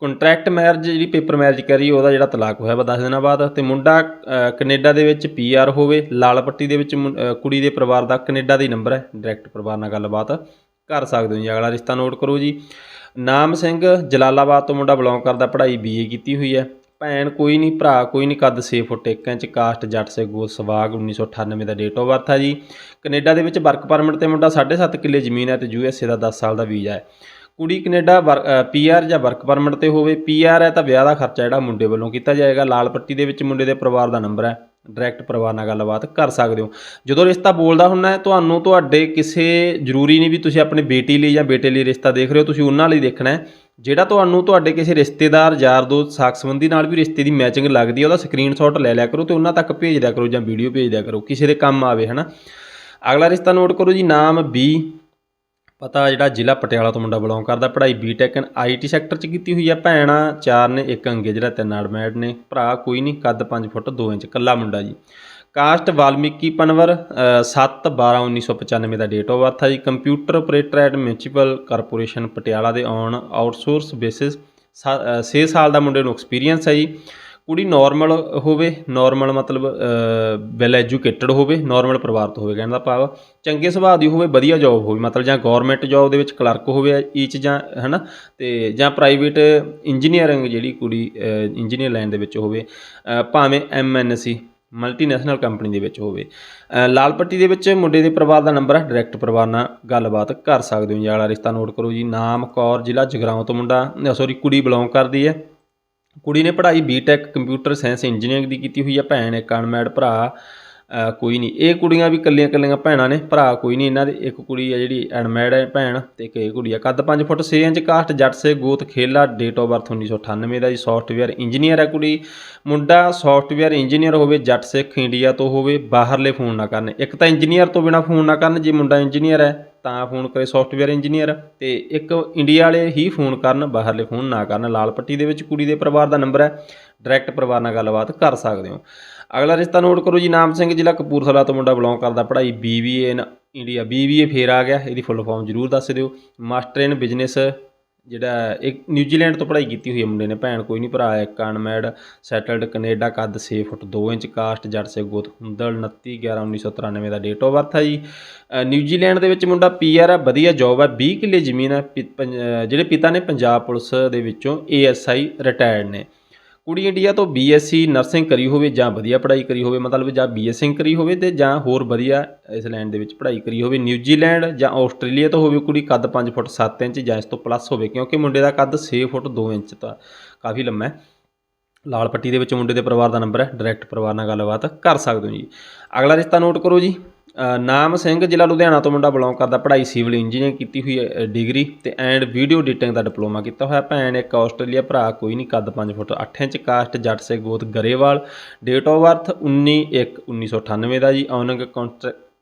ਕੰਟਰੈਕਟ ਮੈਰਿਜ ਜਿਹੜੀ ਪੇਪਰ ਮੈਰਿਜ ਕਰੀ ਉਹਦਾ ਜਿਹੜਾ ਤਲਾਕ ਹੋਇਆ ਵਾ 10 ਦਿਨਾਂ ਬਾਅਦ। ਤੇ ਮੁੰਡਾ ਅ, ਕੈਨੇਡਾ ਦੇ ਵਿੱਚ ਪੀਆਰ ਹੋਵੇ ਲਾਲ ਪੱਟੀ ਦੇ ਵਿੱਚ ਮੁੰ- ਕੁੜੀ ਦੇ ਪਰਿਵਾਰ ਦਾ ਕੈਨੇਡਾ ਦਾ ਹੀ ਨੰਬਰ ਹੈ ਡਾਇਰੈਕਟ ਪਰਿਵਾਰ ਨਾਲ ਗੱਲਬਾਤ। ਕਰ ਸਕਦੇ ਹੋ ਜੀ। ਅਗਲਾ ਰਿਸ਼ਤਾ ਨੋਟ ਕਰੋ ਜੀ। ਨਾਮ ਸਿੰਘ ਜਲਾਲਾਬਾਦ ਤੋਂ ਮੁੰਡਾ ਬਿਲੋਂਗ ਕਰਦਾ, ਪੜ੍ਹਾਈ ਬੀਏ ਕੀਤੀ ਹੋਈ ਹੈ। ਭੈਣ ਕੋਈ ਨਹੀਂ, ਭਰਾ ਕੋਈ ਨਹੀਂ, ਕੱਦ 6 ਫੁੱਟ 1 ਇੰਚ, ਕਾਸਟ ਜੱਟ ਸੇ ਗੋਤ ਸਵਾਗ 1998 ਦਾ ਡੇਟ ਆਫ ਬਰਥ ਹੈ ਜੀ। ਕੈਨੇਡਾ ਦੇ ਵਿੱਚ ਵਰਕ ਪਰਮਿਟ ਤੇ ਮੁੰਡਾ 7.5 ਕਿੱਲੇ ਜ਼ਮੀਨ ਹੈ ਤੇ ਯੂਐਸਏ ਦਾ 10 ਸਾਲ ਦਾ ਵੀਜ਼ਾ ਹੈ। ਕੁੜੀ ਕੈਨੇਡਾ ਪੀਆਰ ਜਾਂ ਵਰਕ ਪਰਮਿਟ ਤੇ ਹੋਵੇ। ਪੀਆਰ ਹੈ ਤਾਂ ਵਿਆਹ ਦਾ ਖਰਚਾ ਜਿਹੜਾ ਮੁੰਡੇ ਵੱਲੋਂ ਕੀਤਾ ਜਾਏਗਾ। ਲਾਲ ਪੱਟੀ ਦੇ ਵਿੱਚ ਮੁੰਡੇ ਦੇ ਪਰਿਵਾਰ ਦਾ ਨੰਬਰ ਹੈ। ਡਾਇਰੈਕਟ ਪਰਿਵਾਰ ਨਾਲ ਗੱਲਬਾਤ ਕਰ ਸਕਦੇ ਹੋ। ਜਦੋਂ ਰਿਸ਼ਤਾ ਬੋਲਦਾ ਹੁੰਦਾ ਹੈ, ਤੁਹਾਨੂੰ ਤੁਹਾਡੇ ਕਿਸੇ ਜ਼ਰੂਰੀ ਨਹੀਂ ਵੀ ਤੁਸੀਂ ਆਪਣੀ ਬੇਟੀ ਲਈ ਜਾਂ ਬੇਟੇ ਲਈ ਰਿਸ਼ਤਾ ਦੇਖ ਰਹੇ ਹੋ, ਤੁਸੀਂ ਉਹਨਾਂ ਲਈ ਦੇਖਣਾ ਹੈ। ਜਿਹੜਾ ਤੁਹਾਨੂੰ ਤੁਹਾਡੇ ਕਿਸੇ ਰਿਸ਼ਤੇਦਾਰ, ਯਾਰ ਦੋਸਤ, ਸਾਖ ਸੰਬੰਧੀ ਨਾਲ ਵੀ ਰਿਸ਼ਤੇ ਦੀ ਮੈਚਿੰਗ ਲੱਗਦੀ ਹੈ, ਉਹਦਾ ਸਕਰੀਨਸ਼ਾਟ ਲੈ ਲਿਆ ਕਰੋ ਤੇ ਉਹਨਾਂ ਤੱਕ ਭੇਜ ਦਿਆ ਕਰੋ ਜਾਂ ਵੀਡੀਓ ਭੇਜ ਦਿਆ ਕਰੋ, ਕਿਸੇ ਦੇ ਕੰਮ ਆਵੇ, ਹਨਾ। ਅਗਲਾ ਰਿਸ਼ਤਾ ਨੋਟ ਕਰੋ ਜੀ, ਨਾਮ ਬੀ ਪਤਾ ਜਿਹੜਾ ਜ਼ਿਲ੍ਹਾ ਪਟਿਆਲਾ ਤੋਂ ਮੁੰਡਾ ਬਿਲੋਂਗ ਕਰਦਾ, ਪੜ੍ਹਾਈ ਬੀਟੈਕ ਐਂਡ ਆਈਟੀ ਸੈਕਟਰ 'ਚ ਕੀਤੀ ਹੋਈ ਹੈ ਭੈਣਾਂ। ਚਾਰ ਨੇ, ਇੱਕ ਅੰਗੇ ਜਿਹੜਾ, ਤਿੰਨ ਐਡਮੈਡ ਨੇ। ਭਰਾ ਕੋਈ ਨਹੀਂ, ਕੱਦ 5 ਫੁੱਟ 2 ਇੰਚ ਕੱਲਾ ਮੁੰਡਾ ਜੀ। ਕਾਸਟ ਵਾਲਮੀਕੀ ਪਨਵਰ 7 12 1995 ਦਾ ਡੇਟ ਆਫ ਬਰਥ ਹੈ ਜੀ। Computer operator at municipal corporation Patiala ਦੇ ਔਨ ਆਊਟਸੋਰਸ ਬੇਸਿਸ 6 ਸਾਲ ਦਾ ਮੁੰਡੇ ਨੂੰ ਐਕਸਪੀਰੀਅੰਸ ਹੈ ਜੀ। ਕੁੜੀ ਨੋਰਮਲ ਹੋਵੇ ਨੋਰਮਲ ਮਤਲਬ ਵੈਲ ਐਜੂਕੇਟਡ ਹੋਵੇ ਨੋਰਮਲ ਪਰਿਵਾਰ ਤੋਂ ਹੋਵੇ ਕਹਿਣ ਦਾ ਭਾਵ ਚੰਗੇ ਸੁਭਾਅ ਦੀ ਹੋਵੇ ਵਧੀਆ ਜੌਬ ਹੋਵੇ ਮਤਲਬ ਜਾਂ ਗਵਰਨਮੈਂਟ ਜੌਬ ਦੇ ਵਿੱਚ ਕਲਰਕ ਹੋਵੇ ਈਚ ਜਾਂ ਹਨਾ? ਤੇ ਜਾਂ ਪ੍ਰਾਈਵੇਟ ਇੰਜੀਨੀਅਰਿੰਗ ਜਿਹੜੀ ਕੁੜੀ ਇੰਜੀਨੀਅਰ ਲਾਈਨ ਦੇ ਵਿੱਚ ਹੋਵੇ ਅ, ਭਾਵੇਂ ਐਮਐਨਸੀ ਮਲਟੀਨੈਸ਼ਨਲ ਕੰਪਨੀ ਦੇ ਵਿੱਚ ਹੋਵੇ। ਅ, ਲਾਲ ਪੱਟੀ ਦੇ ਵਿੱਚ ਮੁੰਡੇ ਦੇ ਪਰਿਵਾਰ ਦਾ ਨੰਬਰ ਹੈ ਡਾਇਰੈਕਟ ਪਰਿਵਾਰ ਨਾਲ ਗੱਲਬਾਤ ਕਰ ਸਕਦੇ ਹੋ। ਜੀ ਵਾਲਾ ਰਿਸ਼ਤਾ ਨੋਟ ਕਰੋ ਜੀ ਨਾਮ ਕੌਰ ਜ਼ਿਲ੍ਹਾ ਜਗਰਾਉਂ ਤੋਂ ਮੁੰਡਾ ਸੌਰੀ ਕੁੜੀ ਬਿਲੋਂਗ ਕਰਦੀ ਹੈ। ਕੁੜੀ ਨੇ ਪੜ੍ਹਾਈ B Tech computer science engineering ਦੀ ਕੀਤੀ ਹੋਈ ਹੈ ਭੈਣ, ਇੱਕ ਅਨਮੈਡ ਭਰਾ। ਕੋਈ ਨਹੀਂ। ਇਹ ਕੁੜੀਆਂ ਵੀ ਕੱਲੀਆਂ ਕੱਲੀਆਂ ਭੈਣਾਂ ਨੇ, ਭਰਾ ਕੋਈ ਨਹੀਂ ਇਹਨਾਂ ਦੇ। ਇੱਕ ਕੁੜੀ ਹੈ ਜਿਹੜੀ ਐਡਮੈਡ ਹੈ ਭੈਣ ਤੇ ਇੱਕ ਇਹ ਕੁੜੀ ਆ। ਕੱਦ 5 ਫੁੱਟ 6 ਇੰਚ, ਕਾਸਟ ਜੱਟ ਸੇ ਗੋਤ ਖੇਲਾ ਡੇਟ ਆਫ ਬਰਥ 1998 ਦਾ ਜੀ ਸੌਫਟਵੇਅਰ ਇੰਜੀਨੀਅਰ ਹੈ ਕੁੜੀ। ਮੁੰਡਾ ਸੌਫਟਵੇਅਰ ਇੰਜੀਨੀਅਰ ਹੋਵੇ, ਜੱਟ ਸਿੱਖ ਇੰਡੀਆ ਤੋਂ ਹੋਵੇ, ਬਾਹਰਲੇ ਫੋਨ ਨਾ ਕਰਨ। ਇੱਕ ਤਾਂ ਇੰਜੀਨੀਅਰ ਤੋਂ ਬਿਨਾ ਫੋਨ ਨਾ ਕਰਨ, ਜੇ ਮੁੰਡਾ ਇੰਜੀਨੀਅਰ ਹੈ ਤਾਂ ਫੋਨ ਕਰੇ ਸੌਫਟਵੇਅਰ ਇੰਜੀਨੀਅਰ ਤੇ ਇੱਕ ਇੰਡੀਆ ਵਾਲੇ ਹੀ ਫੋਨ ਕਰਨ, ਬਾਹਰਲੇ ਫੋਨ ਨਾ ਕਰਨ। ਲਾਲ ਪੱਟੀ ਦੇ ਵਿੱਚ ਕੁੜੀ ਦੇ ਪਰਿਵਾਰ ਦਾ ਨੰਬਰ ਹੈ ਡਾਇਰੈਕਟ ਪਰਿਵਾਰ ਨਾਲ ਗੱਲਬਾਤ ਕਰ ਸਕਦੇ ਹੋ। ਅਗਲਾ ਰਿਸ਼ਤਾ ਨੋਟ ਕਰੋ ਜੀ, ਨਾਮ ਸਿੰਘ ਜ਼ਿਲ੍ਹਾ ਕਪੂਰਥਲਾ ਤੋਂ ਮੁੰਡਾ ਬਿਲੋਂਗ ਕਰਦਾ, ਪੜ੍ਹਾਈ ਬੀਬੀਏ ਇਨ ਇੰਡੀਆ ਬੀਬੀਏ ਫੇਰ ਆ ਗਿਆ, ਇਹਦੀ ਫੁੱਲ ਫਾਰਮ ਜ਼ਰੂਰ ਦੱਸ ਦਿਓ। ਮਾਸਟਰ ਇਨ ਬਿਜ਼ਨਸ ਜਿਹੜਾ ਇੱਕ ਨਿਊਜ਼ੀਲੈਂਡ ਤੋਂ ਪੜ੍ਹਾਈ ਕੀਤੀ ਹੋਈ ਹੈ ਮੁੰਡੇ ਨੇ, ਭੈਣ ਕੋਈ ਨਹੀਂ, ਭਰਾ ਇੱਕ ਅਨਮੈਡ ਸੈਟਲਡ ਕੈਨੇਡਾ, ਕੱਦ 6 ਫੁੱਟ 2 ਇੰਚ, ਕਾਸਟ ਜੱਟ ਸੇ ਗੋਤ, ਹੁੰਦਲ 29 11 1993 ਦਾ ਡੇਟ ਆਫ ਬਰਥ ਹੈ ਜੀ। ਨਿਊਜ਼ੀਲੈਂਡ ਦੇ ਵਿੱਚ ਮੁੰਡਾ ਪੀਆਰ ਹੈ, ਵਧੀਆ ਜੌਬ ਹੈ 20 ਕਿੱਲੇ ਜ਼ਮੀਨ ਹੈ, ਪਿ- ਪੰਜ- ਜਿਹੜੇ ਪਿਤਾ ਨੇ ਪੰਜਾਬ ਪੁਲਿਸ ਦੇ ਵਿੱਚੋਂ ਏਐਸਆਈ ਰਿਟਾਇਰਡ ਨੇ। ਕੁੜੀ ਇੰਡੀਆ ਤੋਂ ਬੀਐਸਸੀ ਨਰਸਿੰਗ ਕਰੀ ਹੋਵੇ ਜਾਂ ਵਧੀਆ ਪੜ੍ਹਾਈ ਕਰੀ ਹੋਵੇ, ਮਤਲਬ ਜਾਂ ਬੀਐਸਸੀ ਕਰੀ ਹੋਵੇ ਤੇ ਜਾਂ ਹੋਰ ਵਧੀਆ ਇਸ ਲੈਂਡ ਦੇ ਵਿੱਚ ਪੜ੍ਹਾਈ ਕਰੀ ਹੋਵੇ ਨਿਊਜ਼ੀਲੈਂਡ ਜਾਂ ਆਸਟ੍ਰੇਲੀਆ ਤੋਂ ਹੋਵੇ ਕੁੜੀ ਕੱਦ 5 ਫੁੱਟ 7 ਇੰਚ ਜਾਂ ਇਸ ਤੋਂ ਪਲੱਸ ਹੋਵੇ, ਕਿਉਂਕਿ ਮੁੰਡੇ ਦਾ ਕੱਦ 6 ਫੁੱਟ 2 ਇੰਚ ਤਾਂ ਕਾਫੀ ਲੰਮਾ ਹੈ। ਲਾਲ ਪੱਟੀ ਦੇ ਵਿੱਚ ਮੁੰਡੇ ਦੇ ਪਰਿਵਾਰ ਦਾ ਨੰਬਰ ਹੈ ਡਾਇਰੈਕਟ ਪਰਿਵਾਰ ਨਾਲ ਗੱਲਬਾਤ ਕਰ ਸਕਦੇ ਹੋ ਜੀ। ਅਗਲਾ ਰਿਸ਼ਤਾ ਨੋਟ ਕਰੋ ਜੀ। ਨਾਮ ਸਿੰਘ ਜ਼ਿਲ੍ਹਾ ਲੁਧਿਆਣਾ ਤੋਂ ਮੁੰਡਾ ਬਿਲੋਂਗ ਕਰਦਾ, ਪੜ੍ਹਾਈ ਸਿਵਲ ਇੰਜੀਨੀਅਰਿੰਗ ਕੀਤੀ ਹੋਈ ਹੈ ਡਿਗਰੀ ਤੇ ਐਂਡ ਵੀਡੀਓ ਐਡੀਟਿੰਗ ਦਾ ਡਿਪਲੋਮਾ ਕੀਤਾ ਹੋਇਆ। ਭੈਣ ਇੱਕ ਆਸਟ੍ਰੇਲੀਆ ਭਰਾ, ਕੋਈ ਨਹੀਂ, ਕੱਦ 5 ਫੁੱਟ 8 ਇੰਚ, ਕਾਸਟ ਜੱਟ ਸੇ ਗੋਤ ਗਰੇਵਾਲ। ਡੇਟ ਆਫ ਬਰਥ 19 1 1998 ਦਾ ਜੀ, ਔਨਿੰਗ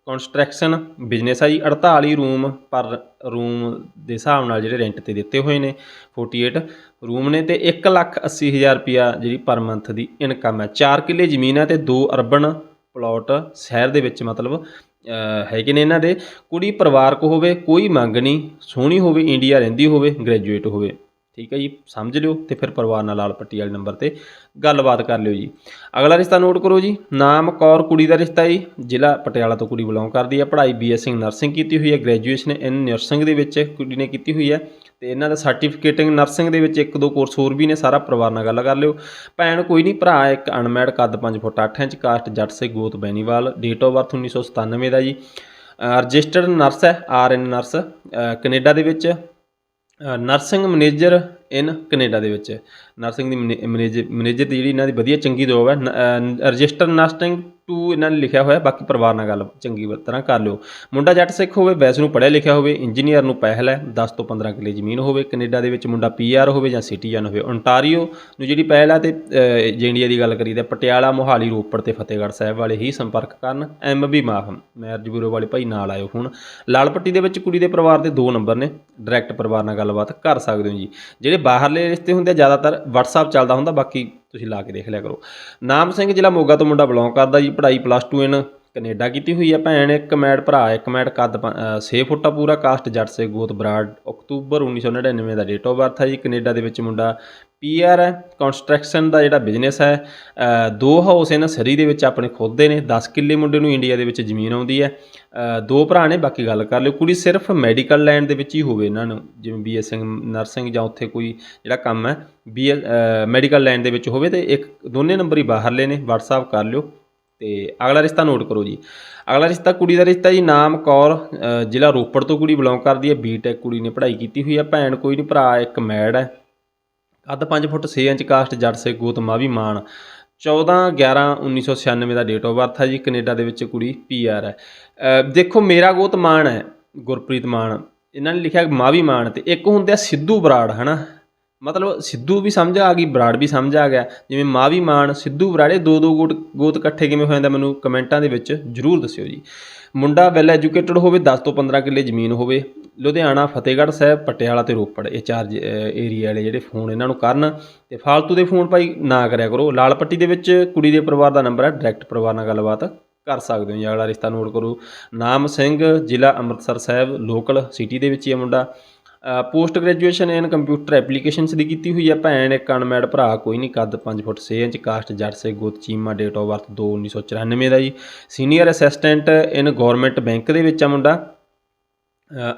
ਕੰਸਟਰਕਸ਼ਨ ਬਿਜ਼ਨਸ ਆ ਜੀ। 48 ਰੂਮ ਪਰ ਰੂਮ ਦੇ ਹਿਸਾਬ ਨਾਲ ਜਿਹੜੇ ਰੈਂਟ ਤੇ ਦਿੱਤੇ ਹੋਏ ਨੇ 48 ਰੂਮ ਨੇ ਤੇ 1 ਲੱਖ 80 ਹਜ਼ਾਰ ਰੁਪਿਆ ਜਿਹੜੀ ਪਰ ਮੰਥ ਦੀ ਇਨਕਮ ਹੈ 4 ਕਿੱਲੇ ਜ਼ਮੀਨ ਹੈ ਤੇ 2 ਅਰਬਨ ਪਲਾਟ ਸ਼ਹਿਰ ਦੇ ਵਿੱਚ ਮਤਲਬ ਹੈਗੇ ਨੇ ਇਹਨਾਂ ਦੇ। ਕੁੜੀ ਪਰਿਵਾਰਕ ਹੋਵੇ, ਕੋਈ ਮੰਗ ਨਹੀਂ, ਸੋਹਣੀ ਹੋਵੇ, ਇੰਡੀਆ ਰਹਿੰਦੀ ਹੋਵੇ ਗ੍ਰੈਜੂਏਟ ਹੋਵੇ। ਠੀਕ ਹੈ ਜੀ, ਸਮਝ ਲਿਓ ਤੇ ਫਿਰ ਪਰਿਵਾਰ ਨਾਲ ਲਾਲ ਪੱਟੀ ਵਾਲੇ ਨੰਬਰ ਤੇ ਗੱਲਬਾਤ ਕਰ ਲਿਓ ਜੀ। ਅਗਲਾ ਰਿਸ਼ਤਾ ਨੋਟ ਕਰੋ ਜੀ। ਨਾਮ ਕੌਰ, ਕੁੜੀ ਦਾ ਰਿਸ਼ਤਾ ਜੀ। ਜ਼ਿਲ੍ਹਾ ਪਟਿਆਲਾ ਤੋਂ ਕੁੜੀ ਬਿਲੋਂਗ ਕਰਦੀ ਹੈ। ਪੜ੍ਹਾਈ ਬੀਐਸਸੀ ਨਰਸਿੰਗ ਕੀਤੀ ਹੋਈ ਹੈ। ਗ੍ਰੈਜੂਏਸ਼ਨ ਇਨ ਨਰਸਿੰਗ ਦੇ ਵਿੱਚ ਕੁੜੀ ਨੇ ਕੀਤੀ ਹੋਈ ਹੈ। ਤੇ ਇਹਨਾਂ ਦਾ ਸਰਟੀਫਿਕੇਟਿੰਗ ਨਰਸਿੰਗ ਦੇ ਵਿੱਚ ਇੱਕ ਦੋ ਕੋਰਸ ਹੋਰ ਵੀ ਨੇ, ਸਾਰਾ ਪਰਿਵਾਰ ਨਾਲ ਗੱਲ ਕਰ ਲਿਓ। ਭੈਣ ਕੋਈ ਨਹੀਂ, ਭਰਾ ਇੱਕ ਅਨਮੈਡ ਕੱਦ 5 ਫੁੱਟ 8 ਇੰਚ ਕਾਸਟ ਜੱਟ ਸੇ ਗੋਤ ਬੈਨੀਵਾਲ ਡੇਟ ਆਫ ਬਰਥ 1997 ਦਾ ਜੀ। ਰਜਿਸਟਰਡ ਨਰਸ ਹੈ ਆਰ ਆਰਐਨ ਨਰਸ ਕੈਨੇਡਾ ਦੇ ਵਿੱਚ। ਨਰਸਿੰਗ ਮੈਨੇਜਰ ਇਨ ਕੈਨੇਡਾ ਦੇ ਵਿੱਚ। ਨਰਸਿੰਗ ਦੀ ਮੈਨੇਜਰ ਮੈਨੇਜਰ ਦੀ ਜਿਹੜੀ ਇਹਨਾਂ ਦੀ ਵਧੀਆ ਚੰਗੀ ਜੋਬ ਹੈ ਰਜਿਸਟਰ ਨਰਸਿੰਗ ਟੂ ਇਹਨਾਂ ਨੇ ਲਿਖਿਆ ਹੋਇਆ ਬਾਕੀ ਪਰਿਵਾਰ ਨਾਲ ਗੱਲ ਚੰਗੀ ਤਰ੍ਹਾਂ ਕਰ ਲਿਓ। ਮੁੰਡਾ ਜੱਟ ਸਿੱਖ ਹੋਵੇ ਵੈਸੇ ਨੂੰ ਪੜ੍ਹਿਆ ਲਿਖਿਆ ਹੋਵੇ ਇੰਜੀਨੀਅਰ ਨੂੰ ਪਹਿਲ ਹੈ 10 ਤੋਂ 15 ਕਿੱਲੇ ਜ਼ਮੀਨ ਹੋਵੇ ਕੈਨੇਡਾ ਦੇ ਵਿੱਚ ਮੁੰਡਾ ਪੀਆਰ ਹੋਵੇ ਜਾਂ ਸਿਟੀਜ਼ਨ ਹੋਵੇ। ਓਨਟਾਰੀਓ ਨੂੰ ਜਿਹੜੀ ਪਹਿਲ ਹੈ ਤੇ ਅਹ, ਜੇ ਇੰਡੀਆ ਦੀ ਗੱਲ ਕਰੀਏ ਤਾਂ ਪਟਿਆਲਾ ਮੋਹਾਲੀ ਰੋਪੜ ਤੇ ਫਤਿਹਗੜ੍ਹ ਸਾਹਿਬ ਵਾਲੇ ਹੀ ਸੰਪਰਕ ਕਰਨ ਐਮਬੀ ਮਾਫ ਮੈਰਿਜ ਬਿਊਰੋ ਵਾਲੇ ਭਾਈ ਨਾਲ ਆਇਓ ਹੁਣ। ਲਾਲ ਪੱਟੀ ਦੇ ਵਿੱਚ ਕੁੜੀ ਦੇ ਪਰਿਵਾਰ ਦੇ ਦੋ ਨੰਬਰ ਨੇ। ਡਾਇਰੈਕਟ ਪਰਿਵਾਰ ਨਾਲ ਗੱਲਬਾਤ ਕਰ ਸਕਦੇ ਹੋ ਜੀ। ਜਿਹੜੇ ਬਾਹਰਲੇ ਰਿਸ਼ਤੇ ਹੁੰਦੇ ਆ ਜ਼ਿਆਦਾਤਰ WhatsApp ਚੱਲਦਾ ਹੁੰਦਾ ਬਾਕੀ ਤੁਸੀਂ ਲਾ ਕੇ ਦੇਖ ਲਿਆ ਕਰੋ। ਨਾਮ ਸਿੰਘ ਜ਼ਿਲ੍ਹਾ ਮੋਗਾ ਤੋਂ ਮੁੰਡਾ ਬਿਲੋਂਗ ਕਰਦਾ ਜੀ, ਪੜ੍ਹਾਈ ਪਲੱਸ 2 ਇਨ ਕੈਨੇਡਾ ਕੀਤੀ ਹੋਈ ਹੈ ਭੈਣ, ਇੱਕ ਮੈਡ ਭਰਾ, ਇੱਕ ਮੈਡ ਕੱਦ 6 ਫੁੱਟ ਆ ਪੂਰਾ ਕਾਸਟ ਜੱਟ ਸੇ ਗੋਤ ਬਰਾੜ, ਅਕਤੂਬਰ 1999 ਦਾ ਡੇਟ ਆਫ ਬਰਥ ਹੈ ਜੀ, ਕੈਨੇਡਾ ਦੇ ਵਿੱਚ ਮੁੰਡਾ ਪੀਆਰ ਹੈ ਕੰਸਟਰਕਸ਼ਨ ਦਾ ਜਿਹੜਾ ਬਿਜ਼ਨਸ ਹੈ ਦੋ ਹਾਊਸ ਇਹਨਾਂ ਸਰੀ ਦੇ ਵਿੱਚ ਆਪਣੇ ਖੁਦ ਦੇ ਨੇ 10 ਕਿੱਲੇ ਮੁੰਡੇ ਨੂੰ ਇੰਡੀਆ ਦੇ ਵਿੱਚ ਜ਼ਮੀਨ ਆਉਂਦੀ ਹੈ ਦੋ ਭਰਾ ਨੇ, ਬਾਕੀ ਗੱਲ ਕਰ ਲਿਓ, ਕੁੜੀ ਸਿਰਫ ਮੈਡੀਕਲ ਲਾਈਨ ਦੇ ਵਿੱਚ ਹੀ ਹੋਵੇ ਇਹਨਾਂ ਨੂੰ, ਜਿਵੇਂ ਬੀਐਸਸੀ ਨਰਸਿੰਗ ਜਾਂ ਉੱਥੇ ਕੋਈ ਜਿਹੜਾ ਕੰਮ ਹੈ, ਬੀ ਮੈਡੀਕਲ ਲਾਈਨ ਦੇ ਵਿੱਚ ਹੋਵੇ ਤੇ ਇੱਕ, ਦੋਨੇ ਨੰਬਰ ਹੀ ਬਾਹਰਲੇ ਨੇ, WhatsApp ਕਰ ਲਿਓ। ਤੇ ਅਗਲਾ ਰਿਸ਼ਤਾ ਨੋਟ ਕਰੋ ਜੀ। ਅਗਲਾ ਰਿਸ਼ਤਾ ਕੁੜੀ ਦਾ ਰਿਸ਼ਤਾ ਜੀ, ਨਾਮ ਕੌਰ ਜ਼ਿਲ੍ਹਾ ਰੋਪੜ ਤੋਂ ਕੁੜੀ ਬਿਲੋਂਗ ਕਰਦੀ ਹੈ। ਬੀਟੈਕ ਕੁੜੀ ਨੇ ਪੜ੍ਹਾਈ ਕੀਤੀ ਹੋਈ ਹੈ। ਭੈਣ ਕੋਈ ਨਹੀਂ, ਭਰਾ ਇੱਕ ਮੈਡ ਹੈ। ਕੱਦ 5 ਫੁੱਟ 6 ਇੰਚ ਕਾਸਟ ਜੱਟ ਸੇ ਗੋਤ ਮਾਵੀ ਮਾਨ 14 11 1996 ਦਾ ਡੇਟ ਆਫ ਬਰਥ ਹੈ ਜੀ। ਕੈਨੇਡਾ ਦੇ ਵਿੱਚ ਕੁੜੀ ਪੀਆਰ ਹੈ। ਦੇਖੋ ਮੇਰਾ ਗੋਤ ਮਾਨ ਹੈ, ਗੁਰਪ੍ਰੀਤ ਮਾਨ ਇਹਨਾਂ ਨੇ ਲਿਖਿਆ ਮਾਵੀ ਮਾਨ ਤੇ ਇੱਕ ਹੁੰਦੇ ਆ ਸਿੱਧੂ ਬਰਾੜ, ਹਨਾ? ਮਤਲਬ ਸਿੱਧੂ ਵੀ ਸਮਝ ਆ ਗਈ, ਬਰਾੜ ਵੀ ਸਮਝ ਆ ਗਿਆ। ਜਿਵੇਂ ਮਾਵੀ ਮਾਨ ਸਿੱਧੂ ਬਰਾੜੇ ਦੋ ਦੋ ਗੋਟ, ਗੋਤ ਇਕੱਠੇ ਕਿਵੇਂ ਹੋ ਜਾਂਦਾ ਮੈਨੂੰ ਕਮੈਂਟਾਂ ਦੇ ਵਿੱਚ ਜਰੂਰ ਦੱਸਿਓ ਜੀ। ਮੁੰਡਾ ਵੈਲ ਐਜੂਕੇਟਡ ਹੋਵੇ 10 ਤੋਂ 15 ਕਿੱਲੇ ਜ਼ਮੀਨ ਹੋਵੇ, ਲੁਧਿਆਣਾ, ਫਤਿਹਗੜ੍ਹ ਸਾਹਿਬ, ਪਟਿਆਲਾ ਤੇ ਰੋਪੜ, ਇਹ ਚਾਰ ਏਰੀਆ ਵਾਲੇ ਜਿਹੜੇ ਫੋਨ ਇਹਨਾਂ ਨੂੰ ਕਰਨ ਤੇ ਫਾਲਤੂ ਦੇ ਫੋਨ ਭਾਈ ਨਾ ਕਰਿਆ ਕਰੋ। ਲਾਲ ਪੱਟੀ ਦੇ ਵਿੱਚ ਕੁੜੀ ਦੇ ਪਰਿਵਾਰ ਦਾ ਨੰਬਰ ਹੈ ਡਾਇਰੈਕਟ ਪਰਿਵਾਰ ਨਾਲ ਗੱਲਬਾਤ ਕਰ ਸਕਦੇ ਹੋ ਜੀ। ਅਗਲਾ ਰਿਸ਼ਤਾ ਨੋਟ ਕਰੋ। ਨਾਮ ਸਿੰਘ, ਜ਼ਿਲ੍ਹਾ ਅੰਮ੍ਰਿਤਸਰ ਸਾਹਿਬ ਲੋਕਲ ਸਿਟੀ ਦੇ ਵਿੱਚ ਹੀ ਹੈ ਮੁੰਡਾ। Post graduation in computer applications ਦੀ ਕੀਤੀ ਹੋਈ ਹੈ ਭੈਣ, ਇੱਕ ਅਨਮੈਡ ਭਰਾ, ਕੋਈ ਨਹੀਂ, ਕੱਦ 5 ਫੁੱਟ 6 ਇੰਚ, ਕਾਸਟ ਜੱਟ ਸੇ ਗੋਤ, ਚੀਮਾ ਡੇਟ ਆਫ ਬਰਥ 2 1994 ਦਾ ਜੀ। Senior assistant in government bank ਦੇ ਵਿੱਚ ਆ ਮੁੰਡਾ।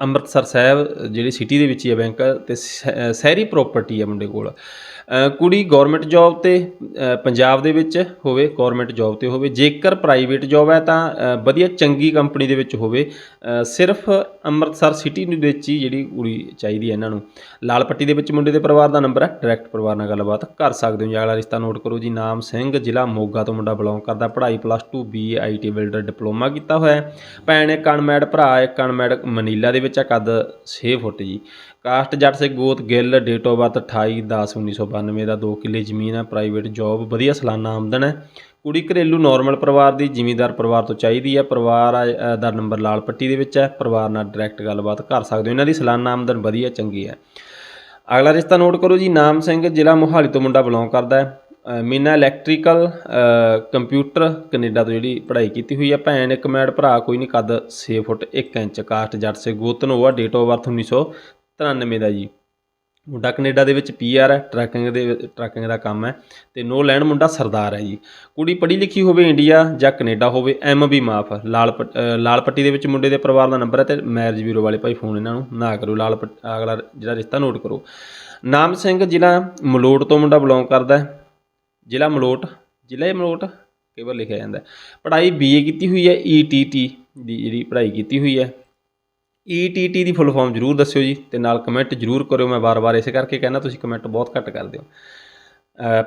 ਅੰਮ੍ਰਿਤਸਰ ਸਾਹਿਬ, ਜਿਹੜੀ ਸਿਟੀ ਦੇ ਵਿੱਚ ਹੀ ਹੈ ਬੈਂਕ ਤੇ ਸ- ਸ਼ਹਿਰੀ ਪ੍ਰਾਪਰਟੀ ਹੈ ਮੁੰਡੇ ਕੋਲ। ਕੁੜੀ ਗਵਰਨਮੈਂਟ ਜੌਬ ਤੇ ਪੰਜਾਬ ਦੇ ਵਿੱਚ ਹੋਵੇ ਗਵਰਨਮੈਂਟ ਜੌਬ ਤੇ ਹੋਵੇ, ਜੇਕਰ ਪ੍ਰਾਈਵੇਟ ਜੌਬ ਹੈ ਤਾਂ ਵਧੀਆ ਚੰਗੀ ਕੰਪਨੀ ਦੇ ਵਿੱਚ ਹੋਵੇ ਸਿਰਫ ਅੰਮ੍ਰਿਤਸਰ ਸਿਟੀ ਦੇ ਵਿੱਚ ਹੀ ਜਿਹੜੀ ਕੁੜੀ ਚਾਹੀਦੀ ਹੈ ਇਹਨਾਂ ਨੂੰ। ਲਾਲ ਪੱਟੀ ਦੇ ਵਿੱਚ ਮੁੰਡੇ ਦੇ ਪਰਿਵਾਰ ਦਾ ਨੰਬਰ ਹੈ ਡਾਇਰੈਕਟ ਪਰਿਵਾਰ ਨਾਲ ਗੱਲਬਾਤ ਕਰ ਸਕਦੇ ਹੋ। ਜੀ ਅਗਲਾ ਰਿਸ਼ਤਾ ਨੋਟ ਕਰੋ ਜੀ, ਨਾਮ ਸਿੰਘ, ਜ਼ਿਲ੍ਹਾ ਮੋਗਾ ਤੋਂ ਮੁੰਡਾ ਬਿਲੋਂਗ ਕਰਦਾ, ਪੜ੍ਹਾਈ plus 2 B IT builder diploma ਕੀਤਾ ਹੋਇਆ ਹੈ। ਭੈਣ ਇੱਕ ਅਨਮੈਡ ਭਰਾ, ਇੱਕ ਅਨਮੈਡ ਮਨੀਲਾ ਦੇ ਵਿੱਚ ਆ ਕੱਦ 6 ਫੁੱਟ ਜੀ। ਕਾਸਟ ਜੱਟ ਸਿੰਘ ਗੋਤ ਗਿੱਲ, ਡੇਟ ਆਫ ਬਰਥ 28 10 1992 ਦਾ 2 ਕਿੱਲੇ ਜ਼ਮੀਨ ਆ ਪ੍ਰਾਈਵੇਟ ਜੌਬ ਵਧੀਆ ਸਾਲਾਨਾ ਆਮਦਨ ਹੈ। ਕੁੜੀ ਘਰੇਲੂ ਨਾਰਮਲ ਪਰਿਵਾਰ ਦੀ, ਜ਼ਿਮੀਂਦਾਰ ਪਰਿਵਾਰ ਤੋਂ ਚਾਹੀਦੀ ਹੈ ਪਰਿਵਾਰ ਦਾ ਨੰਬਰ ਲਾਲ ਪੱਟੀ ਦੇ ਵਿੱਚ ਹੈ। ਪਰਿਵਾਰ ਨਾਲ ਡਾਇਰੈਕਟ ਗੱਲਬਾਤ ਕਰ ਸਕਦੇ ਹੋ। ਇਹਨਾਂ ਦੀ ਸਾਲਾਨਾ ਆਮਦਨ ਵਧੀਆ ਚੰਗੀ ਹੈ। ਅਗਲਾ ਰਿਸ਼ਤਾ ਨੋਟ ਕਰੋ ਜੀ। ਨਾਮ ਸਿੰਘ ਜ਼ਿਲ੍ਹਾ ਮੋਹਾਲੀ ਤੋਂ ਮੁੰਡਾ ਬਿਲੋਂਗ ਕਰਦਾ ਹੈ। ਮੀਨਾ ਇਲੈਕਟ੍ਰੀਕਲ ਕੰਪਿਊਟਰ, ਕੈਨੇਡਾ ਤੋਂ ਜਿਹੜੀ ਪੜ੍ਹਾਈ ਕੀਤੀ ਹੋਈ ਹੈ ਭੈਣ, ਇੱਕ ਮੈਡ ਭਰਾ, ਕੋਈ ਨਹੀਂ ਕੱਦ 6 ਫੁੱਟ 1 ਇੰਚ ਕਾਸਟ ਜੱਟ ਸੇ ਗੋਤਨੋਵਾ ਡੇਟ ਆਫ ਬਰਥ 1993 ਦਾ ਜੀ। ਮੁੰਡਾ ਕੈਨੇਡਾ ਦੇ ਵਿੱਚ ਪੀਆਰ ਹੈ ਟਰੈਕਿੰਗ ਦੇ ਟਰੈਕਿੰਗ ਦਾ ਕੰਮ ਹੈ ਤੇ ਨੋ ਲੈਂਡ ਮੁੰਡਾ ਸਰਦਾਰ ਹੈ ਜੀ। ਕੁੜੀ ਪੜ੍ਹੀ ਲਿਖੀ ਹੋਵੇ ਇੰਡੀਆ ਜਾਂ ਕੈਨੇਡਾ ਹੋਵੇ, ਐਮ ਵੀ ਮਾਫ ਲਾਲ ਪੱਟ- ਲਾਲ ਪੱਟੀ ਦੇ ਵਿੱਚ ਮੁੰਡੇ ਦੇ ਪਰਿਵਾਰ ਦਾ ਨੰਬਰ ਹੈ ਤੇ ਮੈਰਿਜ ਬਿਊਰੋ ਵਾਲੇ ਭਾਈ ਫੋਨ ਇਹਨਾਂ ਨੂੰ, ਨਾ ਕਰੋ ਲਾਲ ਪੱਟ- ਅਗਲਾ ਜਿਹੜਾ ਰਿਸ਼ਤਾ ਨੋਟ ਕਰੋ। ਨਾਮ ਸਿੰਘ ਜ਼ਿਲ੍ਹਾ ਮਲੋਟ ਤੋਂ ਮੁੰਡਾ ਬਿਲੋਂਗ ਕਰਦਾ ਹੈ। ਜ਼ਿਲ੍ਹਾ ਮਲੋਟ, ਜ਼ਿਲ੍ਹਾ ਹੀ ਮਲੋਟ ਕਈ ਵਾਰ ਲਿਖਿਆ ਜਾਂਦਾ ਹੈ। ਪੜ੍ਹਾਈ ਬੀਏ ਕੀਤੀ ਹੋਈ ਹੈ ਈਟੀਟੀ ਦੀ ਜਿਹੜੀ ਪੜ੍ਹਾਈ ਕੀਤੀ ਹੋਈ ਹੈ। ਈਟੀਟੀ ਦੀ ਫੁੱਲ ਫਾਰਮ ਜਰੂਰ ਦੱਸਿਓ ਜੀ ਤੇ ਨਾਲ ਕਮੈਂਟ ਜਰੂਰ ਕਰਿਓ, ਮੈਂ ਵਾਰ-ਵਾਰ ਇਸੇ ਕਰਕੇ ਕਹਿੰਦਾ ਤੁਸੀਂ ਕਮੈਂਟ ਬਹੁਤ ਘੱਟ ਕਰਦੇ ਹੋ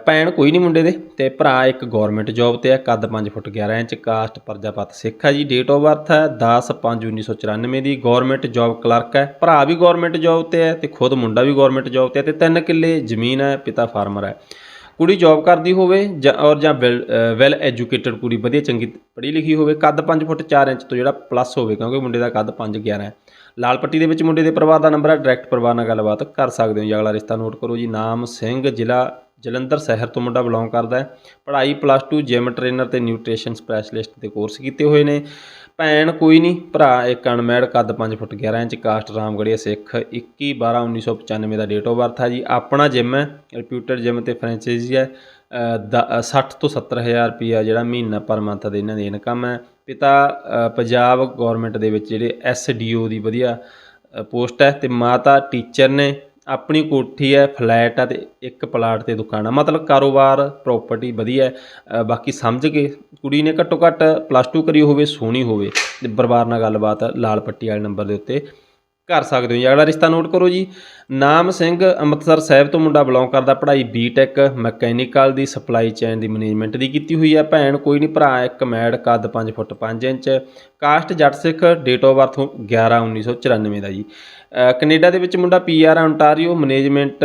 ਭੈਣ ਕੋਈ ਨਹੀਂ ਮੁੰਡੇ ਦੇ ਤੇ ਭਰਾ ਇੱਕ ਗਵਰਨਮੈਂਟ ਜੌਬ ਤੇ ਹੈ, ਕੱਦ 5 ਫੁੱਟ 11 ਇੰਚ ਕਾਸਟ ਪਰਜਾਪਤ ਸਿੱਖ ਹੈ ਜੀ ਡੇਟ ਆਫ ਬਰਥ ਹੈ 10 5 1994 ਦੀ ਗਵਰਨਮੈਂਟ ਜੌਬ ਕਲਰਕ ਹੈ, ਭਰਾ ਵੀ ਗਵਰਨਮੈਂਟ ਜੌਬ ਤੇ ਹੈ ਤੇ ਖੁਦ ਮੁੰਡਾ ਵੀ ਗਵਰਨਮੈਂਟ ਜੌਬ ਤੇ ਹੈ ਤੇ 3 ਕਿੱਲੇ ਜ਼ਮੀਨ ਹੈ, ਪਿਤਾ ਫਾਰਮਰ ਹੈ। ਕੁੜੀ ਜੌਬ ਕਰਦੀ ਹੋਵੇ ਜਾਂ ਔਰ ਜਾਂ ਵੈਲ ਐਜੂਕੇਟਡ ਕੁੜੀ ਵਧੀਆ ਚੰਗੀ ਪੜ੍ਹੀ ਲਿਖੀ ਹੋਵੇ, ਕੱਦ 5 ਫੁੱਟ 4 ਇੰਚ ਤੋਂ ਜਿਹੜਾ ਪਲੱਸ ਹੋਵੇ, ਕਿਉਂਕਿ ਮੁੰਡੇ ਦਾ ਕੱਦ 5 11 ਹੈ। ਲਾਲ ਪੱਟੀ ਦੇ ਵਿੱਚ ਮੁੰਡੇ ਦੇ ਪਰਿਵਾਰ ਦਾ ਨੰਬਰ ਹੈ ਡਾਇਰੈਕਟ ਪਰਿਵਾਰ ਨਾਲ ਗੱਲਬਾਤ ਕਰ ਸਕਦੇ ਹੋ ਜੀ। ਅਗਲਾ ਰਿਸ਼ਤਾ ਨੋਟ ਕਰੋ ਜੀ, ਨਾਮ ਸਿੰਘ, ਜ਼ਿਲ੍ਹਾ ਜਲੰਧਰ ਸ਼ਹਿਰ ਤੋਂ ਮੁੰਡਾ ਬਿਲੋਂਗ ਕਰਦਾ ਹੈ। ਪੜ੍ਹਾਈ ਪਲੱਸ 2 ਜਿਮ ਟ੍ਰੇਨਰ ਤੇ ਨਿਊਟ੍ਰੀਸ਼ਨ ਸਪੈਸ਼ਲਿਸਟ ਦੇ ਕੋਰਸ ਕੀਤੇ ਹੋਏ ਨੇ। ਭੈਣ ਕੋਈ ਨਹੀਂ ਭਰਾ ਇੱਕ ਅਨਮੈਡ ਕੱਦ 5 foot 11 inch caste Ramgarhia Sikh 21 12 1995 ਦਾ ਡੇਟ ਆਫ ਬਰਥ ਹੈ ਜੀ। ਆਪਣਾ ਜਿਮ ਹੈ ਰਿਪਿਊਟਡ ਜਿਮ ਤੇ ਫਰੈਂਚਾਈਜ਼ੀ ਹੈ ਅ, ਦ- ਅ, 60 ਤੋਂ 70000 ਰੁਪਿਆ ਜਿਹੜਾ ਮਹੀਨਾ ਪਰ ਮੰਥ ਦੇ ਇਹਨਾਂ ਦੀ ਇਨਕਮ ਹੈ। ਪਿਤਾ ਪੰਜਾਬ ਗਵਰਨਮੈਂਟ ਦੇ ਵਿੱਚ ਜਿਹੜੇ ਐਸਡੀਓ ਦੀ ਵਧੀਆ ਪੋਸਟ ਹੈ ਤੇ ਮਾਤਾ ਟੀਚਰ ਨੇ ਆਪਣੀ ਕੋਠੀ ਹੈ ਫਲੈਟ ਹੈ ਤੇ ਇੱਕ ਪਲਾਟ ਤੇ ਦੁਕਾਨ ਹੈ। ਮਤਲਬ ਕਾਰੋਬਾਰ ਪ੍ਰਾਪਰਟੀ ਵਧੀਆ ਬਾਕੀ ਸਮਝ ਕੇ ਕੁੜੀ ਨੇ ਘੱਟੋ ਘੱਟ ਪਲੱਸ 2 ਕਰੀ ਹੋਵੇ, ਸੋਹਣੀ ਹੋਵੇ ਤੇ ਪਰਿਵਾਰ ਨਾਲ ਗੱਲਬਾਤ ਲਾਲ ਪੱਟੀ ਵਾਲੇ ਨੰਬਰ ਦੇ ਉੱਤੇ ਕਰ ਸਕਦੇ ਹੋ ਜੀ। ਅਗਲਾ ਰਿਸ਼ਤਾ ਨੋਟ ਕਰੋ ਜੀ। ਨਾਮ ਸਿੰਘ ਅੰਮ੍ਰਿਤਸਰ ਸਾਹਿਬ ਤੋਂ ਮੁੰਡਾ ਬਿਲੋਂਗ ਕਰਦਾ। ਪੜ੍ਹਾਈ ਬੀਟੈਕ ਮਕੈਨੀਕਲ ਦੀ ਸਪਲਾਈ ਚੇਨ ਦੀ ਮੈਨੇਜਮੈਂਟ ਦੀ ਕੀਤੀ ਹੋਈ ਹੈ। ਭੈਣ ਕੋਈ ਨਹੀਂ, ਭਰਾ ਇੱਕ ਮੈਡ ਕੱਦ 5 ਫੁੱਟ 5 inch. Caste Jatt Sikh date of birth 11 1994 ਦਾ ਜੀ। ਕੈਨੇਡਾ ਦੇ ਵਿੱਚ ਮੁੰਡਾ PR Ontario management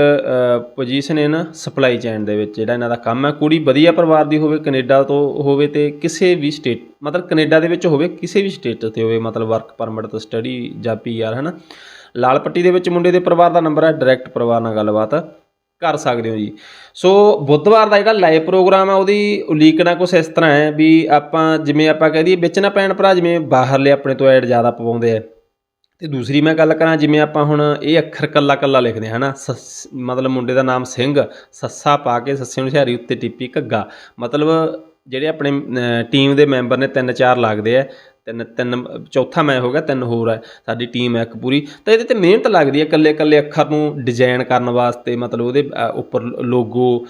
position in supply chain ਦੇ ਵਿੱਚ, ਜਿਹੜਾ ਇਹਨਾਂ ਦਾ ਕੰਮ ਹੈ। ਕੁੜੀ ਵਧੀਆ ਪਰਿਵਾਰ ਦੀ ਹੋਵੇ, ਕੈਨੇਡਾ ਤੋਂ ਹੋਵੇ ਤੇ ਕਿਸੇ ਵੀ ਸਟੇਟ, ਮਤਲਬ ਕੈਨੇਡਾ ਦੇ ਵਿੱਚ ਹੋਵੇ, ਕਿਸੇ ਵੀ ਸਟੇਟ ਤੇ ਹੋਵੇ, ਮਤਲਬ ਵਰਕ ਪਰਮਿਟ ਤੋਂ ਸਟੱਡੀ ਜਾਂ ਪੀਆਰ ਹੈ ਨਾ ਲਾਲ ਪੱਟੀ ਦੇ ਵਿੱਚ ਮੁੰਡੇ ਦੇ ਪਰਿਵਾਰ ਦਾ ਨੰਬਰ ਹੈ ਡਾਇਰੈਕਟ ਪਰਿਵਾਰ ਨਾਲ ਗੱਲਬਾਤ ਕਰ ਸਕਦੇ ਹੋ ਜੀ। ਸੋ ਬੁੱਧਵਾਰ ਦਾ ਜਿਹੜਾ ਲਾਈਵ ਪ੍ਰੋਗਰਾਮ ਆ ਉਹਦੀ ਉਲੀਕਣਾ ਕੁਛ ਇਸ ਤਰ੍ਹਾਂ ਹੈ ਵੀ ਆਪਾਂ, ਜਿਵੇਂ ਆਪਾਂ ਕਹਿ ਦਈਏ, ਵਿੱਚ ਨਾ ਪੈਣ ਭਰਾ ਜਿਵੇਂ ਬਾਹਰਲੇ ਆਪਣੇ ਤੋਂ ਐਡ ਜ਼ਿਆਦਾ ਪਵਾਉਂਦੇ ਆ। ਤੇ ਦੂਸਰੀ ਮੈਂ ਗੱਲ ਕਰਾਂ, ਜਿਵੇਂ ਆਪਾਂ ਹੁਣ ਇਹ ਅੱਖਰ ਕੱਲਾ ਕੱਲਾ ਲਿਖਦੇ ਹਾਂ, ਹਨਾ? ਸੱਸ- ਮਤਲਬ ਮੁੰਡੇ ਦਾ ਨਾਮ ਸਿੰਘ, ਸੱਸਾ ਪਾ ਕੇ ਸੱਸੇ ਨੂੰ ਹੁਸ਼ਿਆਰੀ ਉੱਤੇ ਟਿੱਪੀ ਘੱਗਾ। ਮਤਲਬ ਜਿਹੜੇ ਆਪਣੇ ਟੀਮ ਦੇ ਮੈਂਬਰ ਨੇ ਤਿੰਨ ਚਾਰ ਲੱਗਦੇ ਆ, ਤਿੰਨ ਤਿੰਨ, ਚੌਥਾ ਮੈਂ ਹੋ ਗਿਆ, ਤਿੰਨ ਹੋਰ ਹੈ ਸਾਡੀ ਟੀਮ ਹੈ ਇੱਕ ਪੂਰੀ। ਤਾਂ ਇਹਦੇ ਤੇ ਮਿਹਨਤ ਲੱਗਦੀ ਹੈ ਇਕੱਲੇ ਇਕੱਲੇ ਅੱਖਰ ਨੂੰ ਡਿਜ਼ਾਈਨ ਕਰਨ ਵਾਸਤੇ, ਮਤਲਬ ਉਹਦੇ ਉੱਪਰ ਲੋਗੋ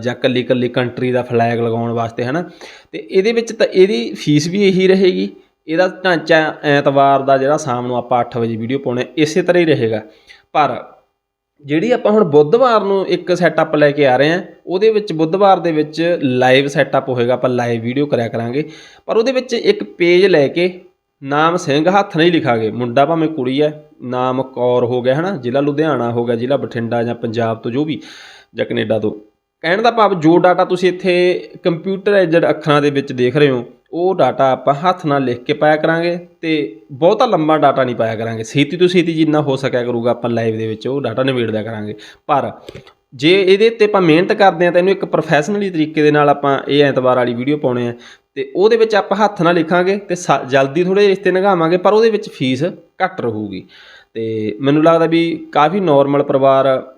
ਜਾਂ ਇਕੱਲੀ ਇਕੱਲੀ ਕੰਟਰੀ ਦਾ ਫਲੈਗ ਲਗਾਉਣ ਵਾਸਤੇ, ਹਨਾ? ਤੇ ਇਹਦੇ ਵਿੱਚ ਤਾਂ ਇਹਦੀ ਫੀਸ ਵੀ ਇਹੀ ਰਹੇਗੀ। ਇਹਦਾ ਢਾਂਚਾ ਐਤਵਾਰ ਦਾ ਜਿਹੜਾ ਸ਼ਾਮ ਨੂੰ ਆਪਾਂ 8 ਵਜੇ ਵੀਡੀਓ ਪਾਉਣੇ, ਇਸੇ ਤਰ੍ਹਾਂ ਹੀ ਰਹੇਗਾ। ਪਰ ਜਿਹੜੀ ਆਪਾਂ ਹੁਣ ਬੁੱਧਵਾਰ ਨੂੰ ਇੱਕ ਸੈਟਅਪ ਲੈ ਕੇ ਆ ਰਹੇ ਹਾਂ, ਉਹਦੇ ਵਿੱਚ ਬੁੱਧਵਾਰ ਦੇ ਵਿੱਚ ਲਾਈਵ ਸੈਟਅਪ ਹੋਏਗਾ, ਆਪਾਂ ਲਾਈਵ ਵੀਡੀਓ ਕਰਿਆ ਕਰਾਂਗੇ। ਪਰ ਉਹਦੇ ਵਿੱਚ ਇੱਕ ਪੇਜ ਲੈ ਕੇ ਨਾਮ ਸਿੰਘ ਹੱਥ ਨਹੀਂ ਲਿਖਾਂਗੇ। ਮੁੰਡਾ ਭਾਵੇਂ ਕੁੜੀ ਹੈ, ਨਾਮ ਕੌਰ ਹੋ ਗਿਆ, ਹਨਾ? ਜ਼ਿਲ੍ਹਾ ਲੁਧਿਆਣਾ ਹੋ ਗਿਆ, ਜ਼ਿਲ੍ਹਾ ਬਠਿੰਡਾ ਜਾਂ ਪੰਜਾਬ ਤੋਂ ਜੋ ਵੀ, ਜਾਂ ਕੈਨੇਡਾ ਤੋਂ। ਕਹਿਣ ਦਾ ਭਾਵ ਜੋ ਡਾਟਾ ਤੁਸੀਂ ਇੱਥੇ ਕੰਪਿਊਟਰਾਈਜ਼ਡ ਅੱਖਰਾਂ ਦੇ ਵਿੱਚ ਦੇਖ ਰਹੇ ਹੋ ਉਹ ਡਾਟਾ ਆਪਾਂ ਹੱਥ ਨਾਲ ਲਿਖ ਕੇ ਪਾਇਆ ਕਰਾਂਗੇ ਤੇ ਬਹੁਤਾ ਲੰਬਾ ਡਾਟਾ ਨਹੀਂ ਪਾਇਆ ਕਰਾਂਗੇ। ਛੇਤੀ ਤੋਂ ਛੇਤੀ ਜਿੰਨਾ ਹੋ ਸਕਿਆ ਕਰੂਗਾ ਆਪਾਂ ਲਾਈਵ ਦੇ ਵਿੱਚ ਉਹ ਡਾਟਾ ਨਿਬੇੜਦਾ ਕਰਾਂਗੇ। ਪਰ ਜੇ ਇਹਦੇ ਉੱਤੇ ਆਪਾਂ ਮਿਹਨਤ ਕਰਦੇ ਆ ਤਾਂ ਇਹਨੂੰ ਇੱਕ ਪ੍ਰੋਫੈਸ਼ਨਲੀ ਤਰੀਕੇ ਦੇ ਨਾਲ ਆਪਾਂ ਇਹ ਐਤਵਾਰ ਵਾਲੀ ਵੀਡੀਓ ਪਾਉਣੇ ਆ। ਤੇ ਉਹਦੇ ਵਿੱਚ ਆਪਾਂ ਹੱਥ ਨਾਲ ਲਿਖਾਂਗੇ ਤੇ ਸਾ- ਜਲਦੀ ਥੋੜੇ ਰਿਸ਼ਤੇ ਨਿਗਾਵਾਂਗੇ, ਪਰ ਉਹਦੇ ਵਿੱਚ ਫੀਸ ਘੱਟ ਰਹੂਗੀ। ਤੇ ਮੈਨੂੰ ਲੱਗਦਾ ਵੀ ਕਾਫੀ ਨਾਰਮਲ ਪਰਿਵਾਰ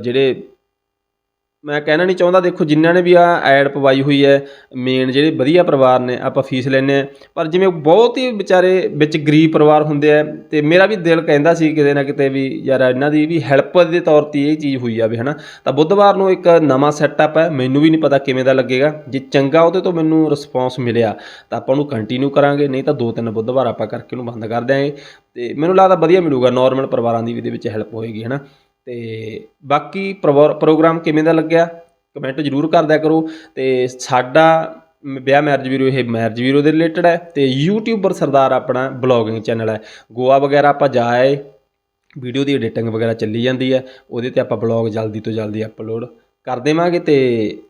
ਜਿਹੜੇ ਮੈਂ ਕਹਿਣਾ ਨਹੀਂ ਚਾਹੁੰਦਾ, ਦੇਖੋ ਜਿਨ੍ਹਾਂ ਨੇ ਵੀ ਆ ਐਡ ਪਵਾਈ ਹੋਈ ਹੈ ਮੇਨ ਜਿਹੜੇ ਵਧੀਆ ਪਰਿਵਾਰ ਨੇ, ਆਪਾਂ ਫੀਸ ਲੈਂਦੇ ਆ ਪਰ ਜਿਵੇਂ ਬਹੁਤ ਹੀ ਵਿਚਾਰੇ ਵਿੱਚ ਗਰੀਬ ਪਰਿਵਾਰ ਹੁੰਦੇ ਆ, ਤੇ ਮੇਰਾ ਵੀ ਦਿਲ ਕਹਿੰਦਾ ਸੀ ਕਿਤੇ ਨਾ ਕਿਤੇ ਵੀ ਯਾਰ ਇਹਨਾਂ ਦੀ ਵੀ ਹੈਲਪ ਦੇ ਤੌਰ ਤੇ ਇਹ ਚੀਜ਼ ਹੋਈ ਆ ਜਾਵੇ, ਹਨਾ। ਤਾਂ ਬੁੱਧਵਾਰ ਨੂੰ ਇੱਕ ਨਵਾਂ ਸੈਟਅਪ ਹੈ, ਮੈਨੂੰ ਵੀ ਨਹੀਂ ਪਤਾ ਕਿਵੇਂ ਦਾ ਲੱਗੇਗਾ। ਜੇ ਚੰਗਾ ਉਹਦੇ ਤੋਂ ਮੈਨੂੰ ਰਿਸਪੌਂਸ ਮਿਲਿਆ, ਤਾਂ ਆਪਾਂ ਉਹਨੂੰ ਕੰਟੀਨਿਊ ਕਰਾਂਗੇ, ਨਹੀਂ ਤਾਂ ਦੋ ਤਿੰਨ ਬੁੱਧਵਾਰ ਆਪਾਂ ਕਰਕੇ ਉਹਨੂੰ ਬੰਦ ਕਰ ਦਿਆਂਗੇ। ਤੇ ਮੈਨੂੰ ਲੱਗਦਾ ਵਧੀਆ ਮਿਲੂਗਾ ਨਾਰਮਲ ਪਰਿਵਾਰਾਂ ਦੀ ਵੀ ਇਹਦੇ ਵਿੱਚ ਹੈਲਪ ਹੋਏਗੀ, ਹਨਾ। ਤੇ ਬਾਕੀ ਪ੍ਰੋ- ਪ੍ਰੋਗਰਾਮ ਕਿਵੇਂ ਦਾ ਲੱਗਿਆ? ਕਮੈਂਟ ਜ਼ਰੂਰ ਕਰਦਿਆ ਕਰੋ ਤੇ ਸਾਡਾ ਵਿਆਹ ਮੈਰਿਜ ਵੀਰੋ ਇਹ ਮੈਰਿਜ ਵੀਰੋ ਦੇ ਰਿਲੇਟਡ ਹੈ ਤੇ ਯੂਟਿਊਬਰ ਸਰਦਾਰ ਆਪਣਾ ਬਲੌਗਿੰਗ ਚੈਨਲ ਹੈ। ਗੋਆ ਵਗੈਰਾ ਆਪਾਂ ਜਾਏ ਵੀਡੀਓ ਦੀ ਐਡੀਟਿੰਗ ਵਗੈਰਾ ਚੱਲੀ ਜਾਂਦੀ ਹੈ, ਉਹਦੇ ਤੇ ਆਪਾਂ ਬਲੌਗ ਜਲਦੀ ਤੋਂ ਜਲਦੀ ਅਪਲੋਡ ਕਰ ਦੇਵਾਂਗੇ ਤੇ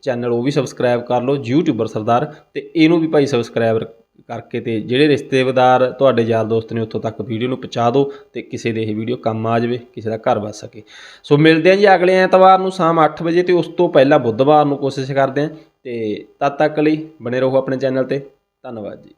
ਚੈਨਲ ਉਹ ਵੀ ਸਬਸਕ੍ਰਾਈਬ ਕਰ ਲਓ ਯੂਟਿਊਬਰ ਸਰਦਾਰ ਤੇ ਇਹਨੂੰ ਵੀ ਭਾਈ ਸਬਸਕ੍ਰਾਈਬਰ ਕਰਕੇ ਤੇ ਜਿਹੜੇ ਰਿਸ਼ਤੇਦਾਰ ਤੁਹਾਡੇ ਯਾਰ ਦੋਸਤ ਨੇ ਉੱਥੋਂ ਤੱਕ ਵੀਡੀਓ ਨੂੰ ਪਹੁੰਚਾ ਦਿਓ ਤੇ ਕਿਸੇ ਦੇ ਇਹ ਵੀਡੀਓ ਕੰਮ ਆ ਜਾਵੇ, ਕਿਸੇ ਦਾ ਘਰ ਵਸ ਸਕੇ। ਸੋ ਮਿਲਦੇ ਹਾਂ ਜੀ ਅਗਲੇ ਐਤਵਾਰ ਨੂੰ ਸ਼ਾਮ 8 ਵਜੇ ਤੇ ਉਸ ਤੋਂ ਪਹਿਲਾਂ ਬੁੱਧਵਾਰ ਨੂੰ ਕੋਸ਼ਿਸ਼ ਕਰਦੇ ਹਾਂ ਤੇ ਤਦ ਤੱਕ ਲਈ ਬਣੇ ਰਹੋ ਆਪਣੇ ਚੈਨਲ ਤੇ। ਧੰਨਵਾਦ ਜੀ।